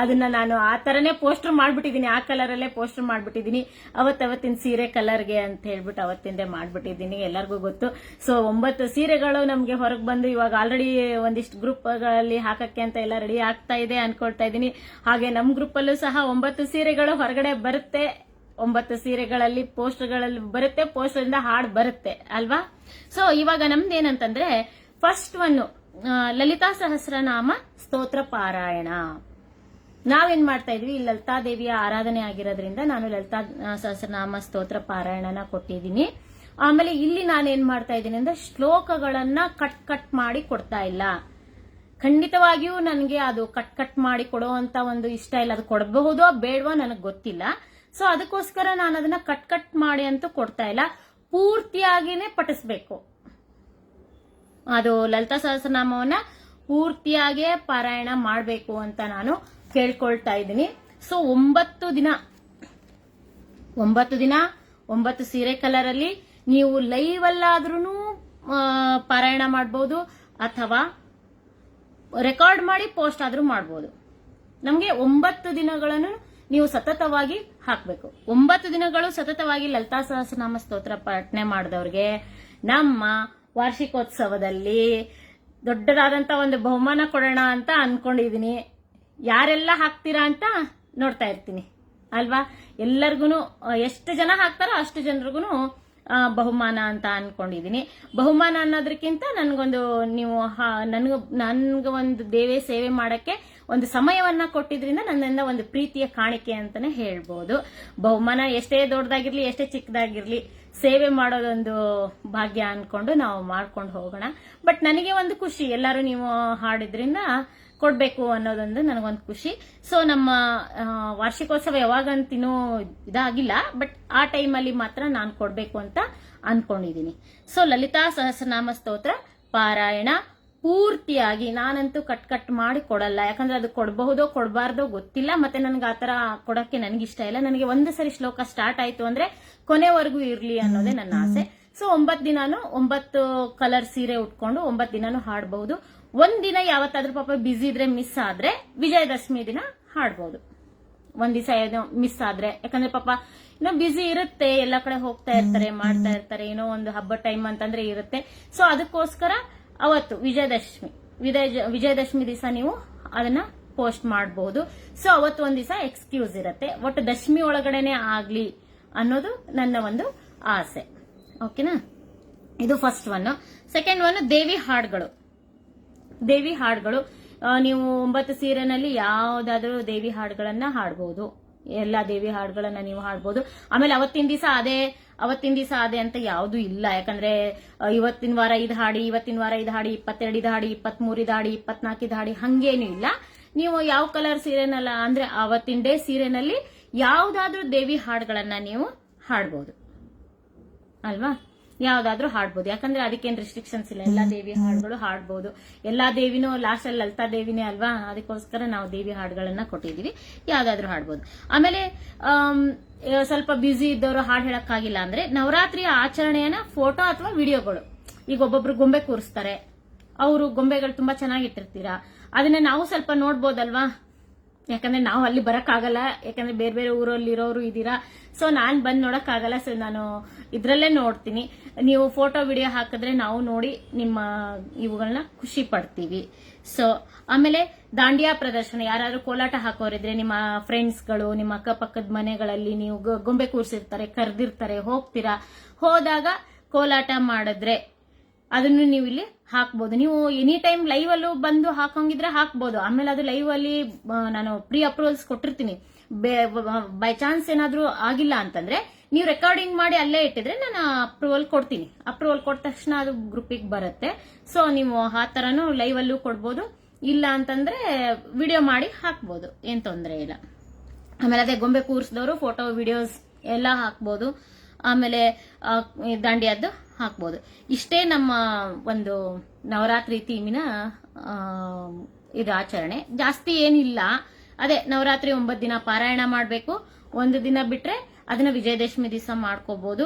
Speaker 1: ಅದನ್ನ ನಾನು ಆ ತರನೇ ಪೋಸ್ಟರ್ ಮಾಡ್ಬಿಟ್ಟಿದೀನಿ ಆ ಕಲರ್ ಅಲ್ಲೇ ಪೋಸ್ಟರ್ ಮಾಡ್ಬಿಟ್ಟಿದೀನಿ ಅವತ್ತವತ್ತಿನ ಸೀರೆ ಕಲರ್ಗೆ ಅಂತ ಹೇಳ್ಬಿಟ್ಟು ಅವತ್ತಿಂದೇ ಮಾಡ್ಬಿಟ್ಟಿದ್ದೀನಿ. ಎಲ್ಲರಿಗೂ ಗೊತ್ತು. ಸೊ ಒಂಬತ್ತು ಸೀರೆಗಳು ನಮ್ಗೆ ಹೊರಗೆ ಬಂದು ಇವಾಗ ಆಲ್ರೆಡಿ ಒಂದಿಷ್ಟು ಗ್ರೂಪ್ಗಳಲ್ಲಿ ಹಾಕಕ್ಕೆ ಅಂತ ಎಲ್ಲ ರೆಡಿ ಆಗ್ತಾ ಇದೆ ಅನ್ಕೊಳ್ತಾ ಇದ್ದೀನಿ. ಹಾಗೆ ನಮ್ಮ ಗ್ರೂಪಲ್ಲೂ ಸಹ ಒಂಬತ್ತು ಸೀರೆಗಳು ಹೊರಗಡೆ ಬರುತ್ತೆ. ಒಂಬತ್ತು ಸೀರೆಗಳಲ್ಲಿ ಪೋಸ್ಟರ್ಗಳಲ್ಲಿ ಬರುತ್ತೆ ಪೋಸ್ಟರ್ ಇಂದ ಹಾಡ್ ಬರುತ್ತೆ, ಅಲ್ವಾ? ಸೊ ಇವಾಗ ನಮ್ದು ಏನಂತಂದ್ರೆ ಫಸ್ಟ್ ಒನ್ ಲಲಿತಾ ಸಹಸ್ರನಾಮ ಸ್ತೋತ್ರ ಪಾರಾಯಣ. ನಾವೇನ್ ಮಾಡ್ತಾ ಇದ್ವಿ? ಈ ಲಲಿತಾ ದೇವಿಯ ಆರಾಧನೆ ಆಗಿರೋದ್ರಿಂದ ನಾನು ಲಲಿತಾ ಸಹಸ್ರನಾಮ ಸ್ತೋತ್ರ ಪಾರಾಯಣನ ಕೊಟ್ಟಿದ್ದೀನಿ. ಆಮೇಲೆ ಇಲ್ಲಿ ನಾನೇನ್ ಮಾಡ್ತಾ ಇದ್ದೀನಿ ಅಂದ್ರೆ ಶ್ಲೋಕಗಳನ್ನ ಕಟ್ ಕಟ್ ಮಾಡಿ ಕೊಡ್ತಾ ಇಲ್ಲ. ಖಂಡಿತವಾಗಿಯೂ ನನಗೆ ಅದು ಕಟ್ ಕಟ್ ಮಾಡಿ ಕೊಡುವಂತ ಒಂದು ಇಷ್ಟ ಇಲ್ಲ. ಅದು ಕೊಡಬಹುದೋ ಬೇಡವೋ ನನಗೆ ಗೊತ್ತಿಲ್ಲ. ಸೊ ಅದಕ್ಕೋಸ್ಕರ ನಾನು ಅದನ್ನ ಕಟ್ ಕಟ್ ಮಾಡಿ ಅಂತೂ ಕೊಡ್ತಾ ಇಲ್ಲ. ಪೂರ್ತಿಯಾಗಿನೇ ಪಠಿಸ್ಬೇಕು. ಅದು ಲಲಿತಾ ಸಹಸ್ರನಾಮವನ್ನ ಪೂರ್ತಿಯಾಗೇ ಪಾರಾಯಣ ಮಾಡಬೇಕು ಅಂತ ನಾನು ಕೇಳ್ಕೊಳ್ತಾ ಇದ್ದೀನಿ. ಸೊ ಒಂಬತ್ತು ದಿನ ಒಂಬತ್ತು ದಿನ, ಒಂಬತ್ತು ಸೀರೆ ಕಲರ್ ಅಲ್ಲಿ ನೀವು ಲೈವ್ ಅಲ್ಲಾದ್ರೂ ಪಾರಾಯಣ ಮಾಡಬಹುದು ಅಥವಾ ರೆಕಾರ್ಡ್ ಮಾಡಿ ಪೋಸ್ಟ್ ಆದ್ರೂ ಮಾಡಬಹುದು ನಮಗೆ ಒಂಬತ್ತು ದಿನಗಳನ್ನು ನೀವು ಸತತವಾಗಿ ಹಾಕಬೇಕು. ಒಂಬತ್ತು ದಿನಗಳು ಸತತವಾಗಿ ಲಲಿತಾ ಸಹಸ್ರನಾಮ ಸ್ತೋತ್ರ ಪಠನೆ ಮಾಡಿದವ್ರಿಗೆ ನಮ್ಮ ವಾರ್ಷಿಕೋತ್ಸವದಲ್ಲಿ ದೊಡ್ಡದಾದಂತ ಒಂದು ಬಹುಮಾನ ಕೊಡೋಣ ಅಂತ ಅನ್ಕೊಂಡಿದೀನಿ. ಯಾರೆಲ್ಲ ಹಾಕ್ತೀರಾ ಅಂತ ನೋಡ್ತಾ ಇರ್ತೀನಿ. ಅಲ್ವಾ? ಎಲ್ಲರಿಗೂ ಎಷ್ಟು ಜನ ಹಾಕ್ತಾರೋ ಅಷ್ಟು ಜನರಿಗೂ ಬಹುಮಾನ ಅಂತ ಅನ್ಕೊಂಡಿದೀನಿ. ಬಹುಮಾನ ಅನ್ನೋದಕ್ಕಿಂತ ನನಗೊಂದು, ನೀವು ನನ್ಗ ನನ್ಗ ಒಂದು ದೇವೆ ಸೇವೆ ಮಾಡಕ್ಕೆ ಒಂದು ಸಮಯವನ್ನ ಕೊಟ್ಟಿದ್ರಿಂದ ನನ್ನಿಂದ ಒಂದು ಪ್ರೀತಿಯ ಕಾಣಿಕೆ ಅಂತಾನೆ ಹೇಳ್ಬೋದು. ಬಹುಮಾನ ಎಷ್ಟೇ ದೊಡ್ಡದಾಗಿರ್ಲಿ, ಎಷ್ಟೇ ಚಿಕ್ಕದಾಗಿರ್ಲಿ, ಸೇವೆ ಮಾಡೋದೊಂದು ಭಾಗ್ಯ ಅನ್ಕೊಂಡು ನಾವು ಮಾಡ್ಕೊಂಡು ಹೋಗೋಣ. ಬಟ್ ನನಗೆ ಒಂದು ಖುಷಿ, ಎಲ್ಲರೂ ನೀವು ಹಾಡಿದ್ರಿಂದ ಕೊಡ್ಬೇಕು ಅನ್ನೋದೊಂದು ನನಗೊಂದು ಖುಷಿ. ಸೊ ನಮ್ಮ ವಾರ್ಷಿಕೋತ್ಸವ ವಾರ್ಷಿಕೋತ್ಸವ ಯಾವಾಗಂತಿನೂ ಇದಾಗಿಲ್ಲ, ಬಟ್ ಆ ಟೈಮಲ್ಲಿ ಮಾತ್ರ ನಾನು ಕೊಡ್ಬೇಕು ಅಂತ ಅನ್ಕೊಂಡಿದೀನಿ. ಸೊ ಲಲಿತಾ ಸಹಸ್ರನಾಮ ಸ್ತೋತ್ರ, ಪಾರಾಯಣ. ಪೂರ್ತಿಯಾಗಿ ನಾನಂತೂ ಕಟ್ ಕಟ್ ಮಾಡಿ ಕೊಡಲ್ಲ. ಯಾಕಂದ್ರೆ ಅದು ಕೊಡಬಹುದೋ ಕೊಡಬಾರ್ದೋ ಗೊತ್ತಿಲ್ಲ. ಮತ್ತೆ ನನ್ಗೆ ಆತರ ಕೊಡಕ್ಕೆ ನನಗಿಷ್ಟ ಇಲ್ಲ. ನನಗೆ ಒಂದು ಸರಿ ಶ್ಲೋಕ ಸ್ಟಾರ್ಟ್ ಆಯ್ತು ಅಂದ್ರೆ ಕೊನೆವರೆಗೂ ಇರ್ಲಿ ಅನ್ನೋದೇ ನನ್ನ ಆಸೆ. ಸೊ ಒಂಬತ್ ದಿನಾನು ಒಂಬತ್ತು ಕಲರ್ ಸೀರೆ ಉಟ್ಕೊಂಡು ಒಂಬತ್ ದಿನಾನು ಹಾಡಬಹುದು ಒಂದ್ ದಿನ ಯಾವತ್ತಾದ್ರೂ ಪಾಪ ಬಿಸಿ ಇದ್ರೆ ಮಿಸ್ ಆದ್ರೆ ವಿಜಯದಶಮಿ ದಿನ ಹಾಡಬಹುದು ಒಂದ್ ದಿವಸ ಏನೋ ಮಿಸ್ ಆದ್ರೆ. ಯಾಕಂದ್ರೆ ಪಾಪ ಇನ್ನು ಬಿಸಿ ಇರುತ್ತೆ. ಎಲ್ಲ ಕಡೆ ಹೋಗ್ತಾ ಇರ್ತಾರೆ ಮಾಡ್ತಾ ಇರ್ತಾರೆ. ಏನೋ ಒಂದು ಹಬ್ಬ ಟೈಮ್ ಅಂತಂದ್ರೆ ಇರುತ್ತೆ. ಸೊ ಅದಕ್ಕೋಸ್ಕರ ಅವತ್ತು ವಿಜಯದಶಮಿ ವಿಜಯ ವಿಜಯದಶಮಿ ದಿವಸ ನೀವು ಅದನ್ನ ಪೋಸ್ಟ್ ಮಾಡಬಹುದು ಸೊ ಅವತ್ತು ಒಂದ್ ದಿವಸ ಎಕ್ಸ್ಕ್ಯೂಸ್ ಇರುತ್ತೆ. ಒಟ್ಟು ದಶಮಿ ಒಳಗಡೆನೆ ಆಗ್ಲಿ ಅನ್ನೋದು ನನ್ನ ಒಂದು ಆಸೆ. ಓಕೆನಾ ಇದು ಫಸ್ಟ್ ಒನ್ ಸೆಕೆಂಡ್ ಒನ್ ದೇವಿ ಹಾಡ್ಗಳು. ದೇವಿ ಹಾಡುಗಳು. ನೀವು ಒಂಬತ್ತು ಸೀರೆನಲ್ಲಿ ಯಾವ್ದಾದ್ರೂ ದೇವಿ ಹಾಡುಗಳನ್ನ ಹಾಡಬಹುದು ಎಲ್ಲಾ ದೇವಿ ಹಾಡುಗಳನ್ನ ನೀವು ಹಾಡಬಹುದು ಆಮೇಲೆ ಅವತ್ತಿನ ದಿವಸ ಅದೇ ಅವತ್ತಿನ ದಿವಸ ಅದೇ ಅಂತ ಯಾವ್ದು ಇಲ್ಲ. ಯಾಕಂದ್ರೆ ಇವತ್ತಿನ ವಾರ ಇದ್ ಹಾಡಿ, ಇವತ್ತಿನ ವಾರ ಇದು ಹಾಡಿ ಇಪ್ಪತ್ತೆರಡು ಇದು ಹಾಡಿ ಇಪ್ಪತ್ಮೂರು ಇದ್ ಹಾಡಿ ಇಪ್ಪತ್ನಾಲ್ಕು ಹಾಡಿ ಹಂಗೇನು ಇಲ್ಲ. ನೀವು ಯಾವ ಕಲರ್ ಸೀರೆನಲ್ಲ, ಅಂದ್ರೆ ಅವತ್ತಿನ ಡೇ ಸೀರೆನಲ್ಲಿ ಯಾವ್ದಾದ್ರೂ ದೇವಿ ಹಾಡುಗಳನ್ನ ನೀವು ಹಾಡ್ಬೋದು. ಅಲ್ವಾ? ಯಾವ್ದಾದ್ರೂ ಹಾಡ್ಬೋದು. ಯಾಕಂದ್ರೆ ಅದಕ್ಕೇನು ರೆಸ್ಟ್ರಿಕ್ಷನ್ಸ್ ಇಲ್ಲ. ಎಲ್ಲಾ ದೇವಿ ಹಾಡುಗಳು ಹಾಡ್ಬೋದು. ಎಲ್ಲಾ ದೇವಿನೂ ಲಾಸ್ಟ್ ಅಲ್ಲಿ ಲಲಿತಾ ದೇವಿನೇ ಅಲ್ವಾ? ಅದಕ್ಕೋಸ್ಕರ ನಾವು ದೇವಿ ಹಾಡುಗಳನ್ನ ಕೊಟ್ಟಿದೀವಿ ಯಾವ್ದಾದ್ರು ಹಾಡ್ಬೋದು. ಆಮೇಲೆ ಸ್ವಲ್ಪ ಬ್ಯುಸಿ ಇದ್ದವರು ಹಾಡು ಹೇಳಕ್ಕಾಗಿಲ್ಲ ಅಂದ್ರೆ ನವರಾತ್ರಿಯ ಆಚರಣೆಯನ್ನ ಫೋಟೋ ಅಥವಾ ವಿಡಿಯೋಗಳು ಈಗ ಒಬ್ಬೊಬ್ರು ಗೊಂಬೆ ಕೂರಿಸ್ತಾರೆ. ಅವರು ಗೊಂಬೆಗಳು ತುಂಬಾ ಚೆನ್ನಾಗಿಟ್ಟಿರ್ತೀರಾ? ಅದನ್ನ ನಾವು ಸ್ವಲ್ಪ ನೋಡ್ಬೋದಲ್ವಾ? ಯಾಕಂದ್ರೆ ನಾವು ಅಲ್ಲಿ ಬರಕ್ಕಾಗಲ್ಲ. ಯಾಕಂದ್ರೆ ಬೇರೆ ಬೇರೆ ಊರಲ್ಲಿ ಇರೋರು ಇದ್ದೀರಾ? ಸೊ ನಾನು ಬಂದು ನೋಡಕ್ಕಾಗಲ್ಲ. ಸೊ ನಾನು ಇದ್ರಲ್ಲೇ ನೋಡ್ತೀನಿ. ನೀವು ಫೋಟೋ ವಿಡಿಯೋ ಹಾಕಿದ್ರೆ ನಾವು ನೋಡಿ ನಿಮ್ಮ ಇವುಗಳನ್ನ ಖುಷಿ ಪಡ್ತೀವಿ. ಸೊ ಆಮೇಲೆ ದಾಂಡಿಯಾ ಪ್ರದರ್ಶನ, ಯಾರಾದ್ರೂ ಕೋಲಾಟ ಹಾಕೋರಿದ್ರೆ ನಿಮ್ಮ ಫ್ರೆಂಡ್ಸ್ಗಳು ನಿಮ್ಮ ಅಕ್ಕಪಕ್ಕದ ಮನೆಗಳಲ್ಲಿ ನೀವು ಗೊಂಬೆ ಕೂರಿಸಿರ್ತಾರೆ, ಕರೆದಿರ್ತಾರೆ, ಹೋಗ್ತೀರಾ? ಹೋದಾಗ ಕೋಲಾಟ ಮಾಡಿದ್ರೆ ಅದನ್ನು ನೀವು ಇಲ್ಲಿ ಹಾಕ್ಬೋದು. ನೀವು ಎನಿ ಟೈಮ್ ಲೈವ್ ಅಲ್ಲೂ ಬಂದು ಹಾಕೋಂಗಿದ್ರೆ ಹಾಕ್ಬೋದು. ಆಮೇಲೆ ಅದು ಲೈವ್ ಅಲ್ಲಿ ನಾನು ಪ್ರೀ ಅಪ್ರೂವಲ್ಸ್ ಕೊಟ್ಟಿರ್ತೀನಿ. ಬೈ ಚಾನ್ಸ್ ಏನಾದ್ರೂ ಆಗಿಲ್ಲ ಅಂತಂದ್ರೆ ನೀವು ರೆಕಾರ್ಡಿಂಗ್ ಮಾಡಿ ಅಲ್ಲೇ ಇಟ್ಟಿದ್ರೆ ನಾನು ಅಪ್ರೂವಲ್ ಕೊಡ್ತೀನಿ. ಅಪ್ರೂವಲ್ ಕೊಟ್ಟ ತಕ್ಷಣ ಅದು ಗ್ರೂಪಿಗೆ ಬರುತ್ತೆ. ಸೊ ನೀವು ಆ ಥರನೂ ಲೈವ್ ಅಲ್ಲೂ ಕೊಡ್ಬೋದು. ಇಲ್ಲ ಅಂತಂದ್ರೆ ವಿಡಿಯೋ ಮಾಡಿ ಹಾಕ್ಬೋದು. ಏನ್ ತೊಂದರೆ ಇಲ್ಲ. ಆಮೇಲೆ ಅದೇ ಗೊಂಬೆ ಕೂರಿಸಿದವರು ಫೋಟೋ ವಿಡಿಯೋಸ್ ಎಲ್ಲ ಹಾಕ್ಬೋದು. ಆಮೇಲೆ ದಾಂಡಿಯದ್ದು ಹಾಕ್ಬೋದು. ಇಷ್ಟೇ ನಮ್ಮ ಒಂದು ನವರಾತ್ರಿ ಥೀಮಿನ ಇದು ಆಚರಣೆ. ಜಾಸ್ತಿ ಏನಿಲ್ಲ. ಅದೇ ನವರಾತ್ರಿ ಒಂಬತ್ತು ದಿನ ಪಾರಾಯಣ ಮಾಡಬೇಕು. ಒಂದು ದಿನ ಬಿಟ್ರೆ ಅದನ್ನ ವಿಜಯದಶಮಿ ದಿವಸ ಮಾಡ್ಕೋಬಹುದು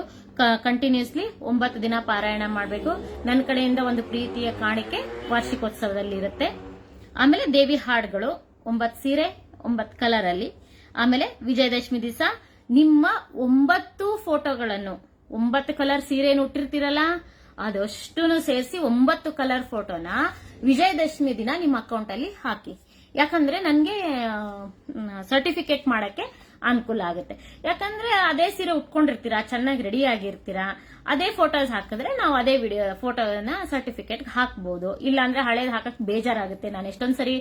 Speaker 1: ಕಂಟಿನ್ಯೂಸ್ಲಿ ಒಂಬತ್ತು ದಿನ ಪಾರಾಯಣ ಮಾಡಬೇಕು. ನನ್ನ ಕಡೆಯಿಂದ ಒಂದು ಪ್ರೀತಿಯ ಕಾಣಿಕೆ ವಾರ್ಷಿಕೋತ್ಸವದಲ್ಲಿ ಇರುತ್ತೆ. ಆಮೇಲೆ ದೇವಿ ಹಾಡುಗಳು, ಒಂಬತ್ತು ಸೀರೆ, ಒಂಬತ್ತು ಕಲರ್ ಅಲ್ಲಿ ಆಮೇಲೆ ವಿಜಯದಶಮಿ ದಿವಸ ನಿಮ್ಮ ಒಂಬತ್ತು ಫೋಟೋಗಳನ್ನು, ಒಂಬತ್ತು ಕಲರ್ ಸೀರೆ ಉಟ್ಟಿರ್ತೀರಲ್ಲ ಅದಷ್ಟು ಸೇರಿಸಿ ಒಂಬತ್ತು ಕಲರ್ ಫೋಟೋನ ವಿಜಯದಶಮಿ ದಿನ ನಿಮ್ಮ ಅಕೌಂಟ್ ಅಲ್ಲಿ ಹಾಕಿ. ಯಾಕಂದ್ರೆ ನನಗೆ ಸರ್ಟಿಫಿಕೇಟ್ ಮಾಡಕ್ಕೆ ಅನುಕೂಲ ಆಗುತ್ತೆ. ಯಾಕಂದ್ರೆ ಅದೇ ಸೀರೆ ಉಟ್ಕೊಂಡಿರ್ತೀರಾ, ಚೆನ್ನಾಗಿ ರೆಡಿ ಆಗಿರ್ತೀರಾ, ಅದೇ ಫೋಟೋಸ್ ಹಾಕಿದ್ರೆ ನಾವು ಅದೇ ವಿಡಿಯೋ ಫೋಟೋನ ಸರ್ಟಿಫಿಕೇಟ್ ಹಾಕ್ಬೋದು. ಇಲ್ಲಾಂದ್ರೆ ಹಳೇದು ಹಾಕಕ್ ಬೇಜಾರಾಗುತ್ತೆ. ನಾನು ಎಷ್ಟೊಂದ್ಸರಿ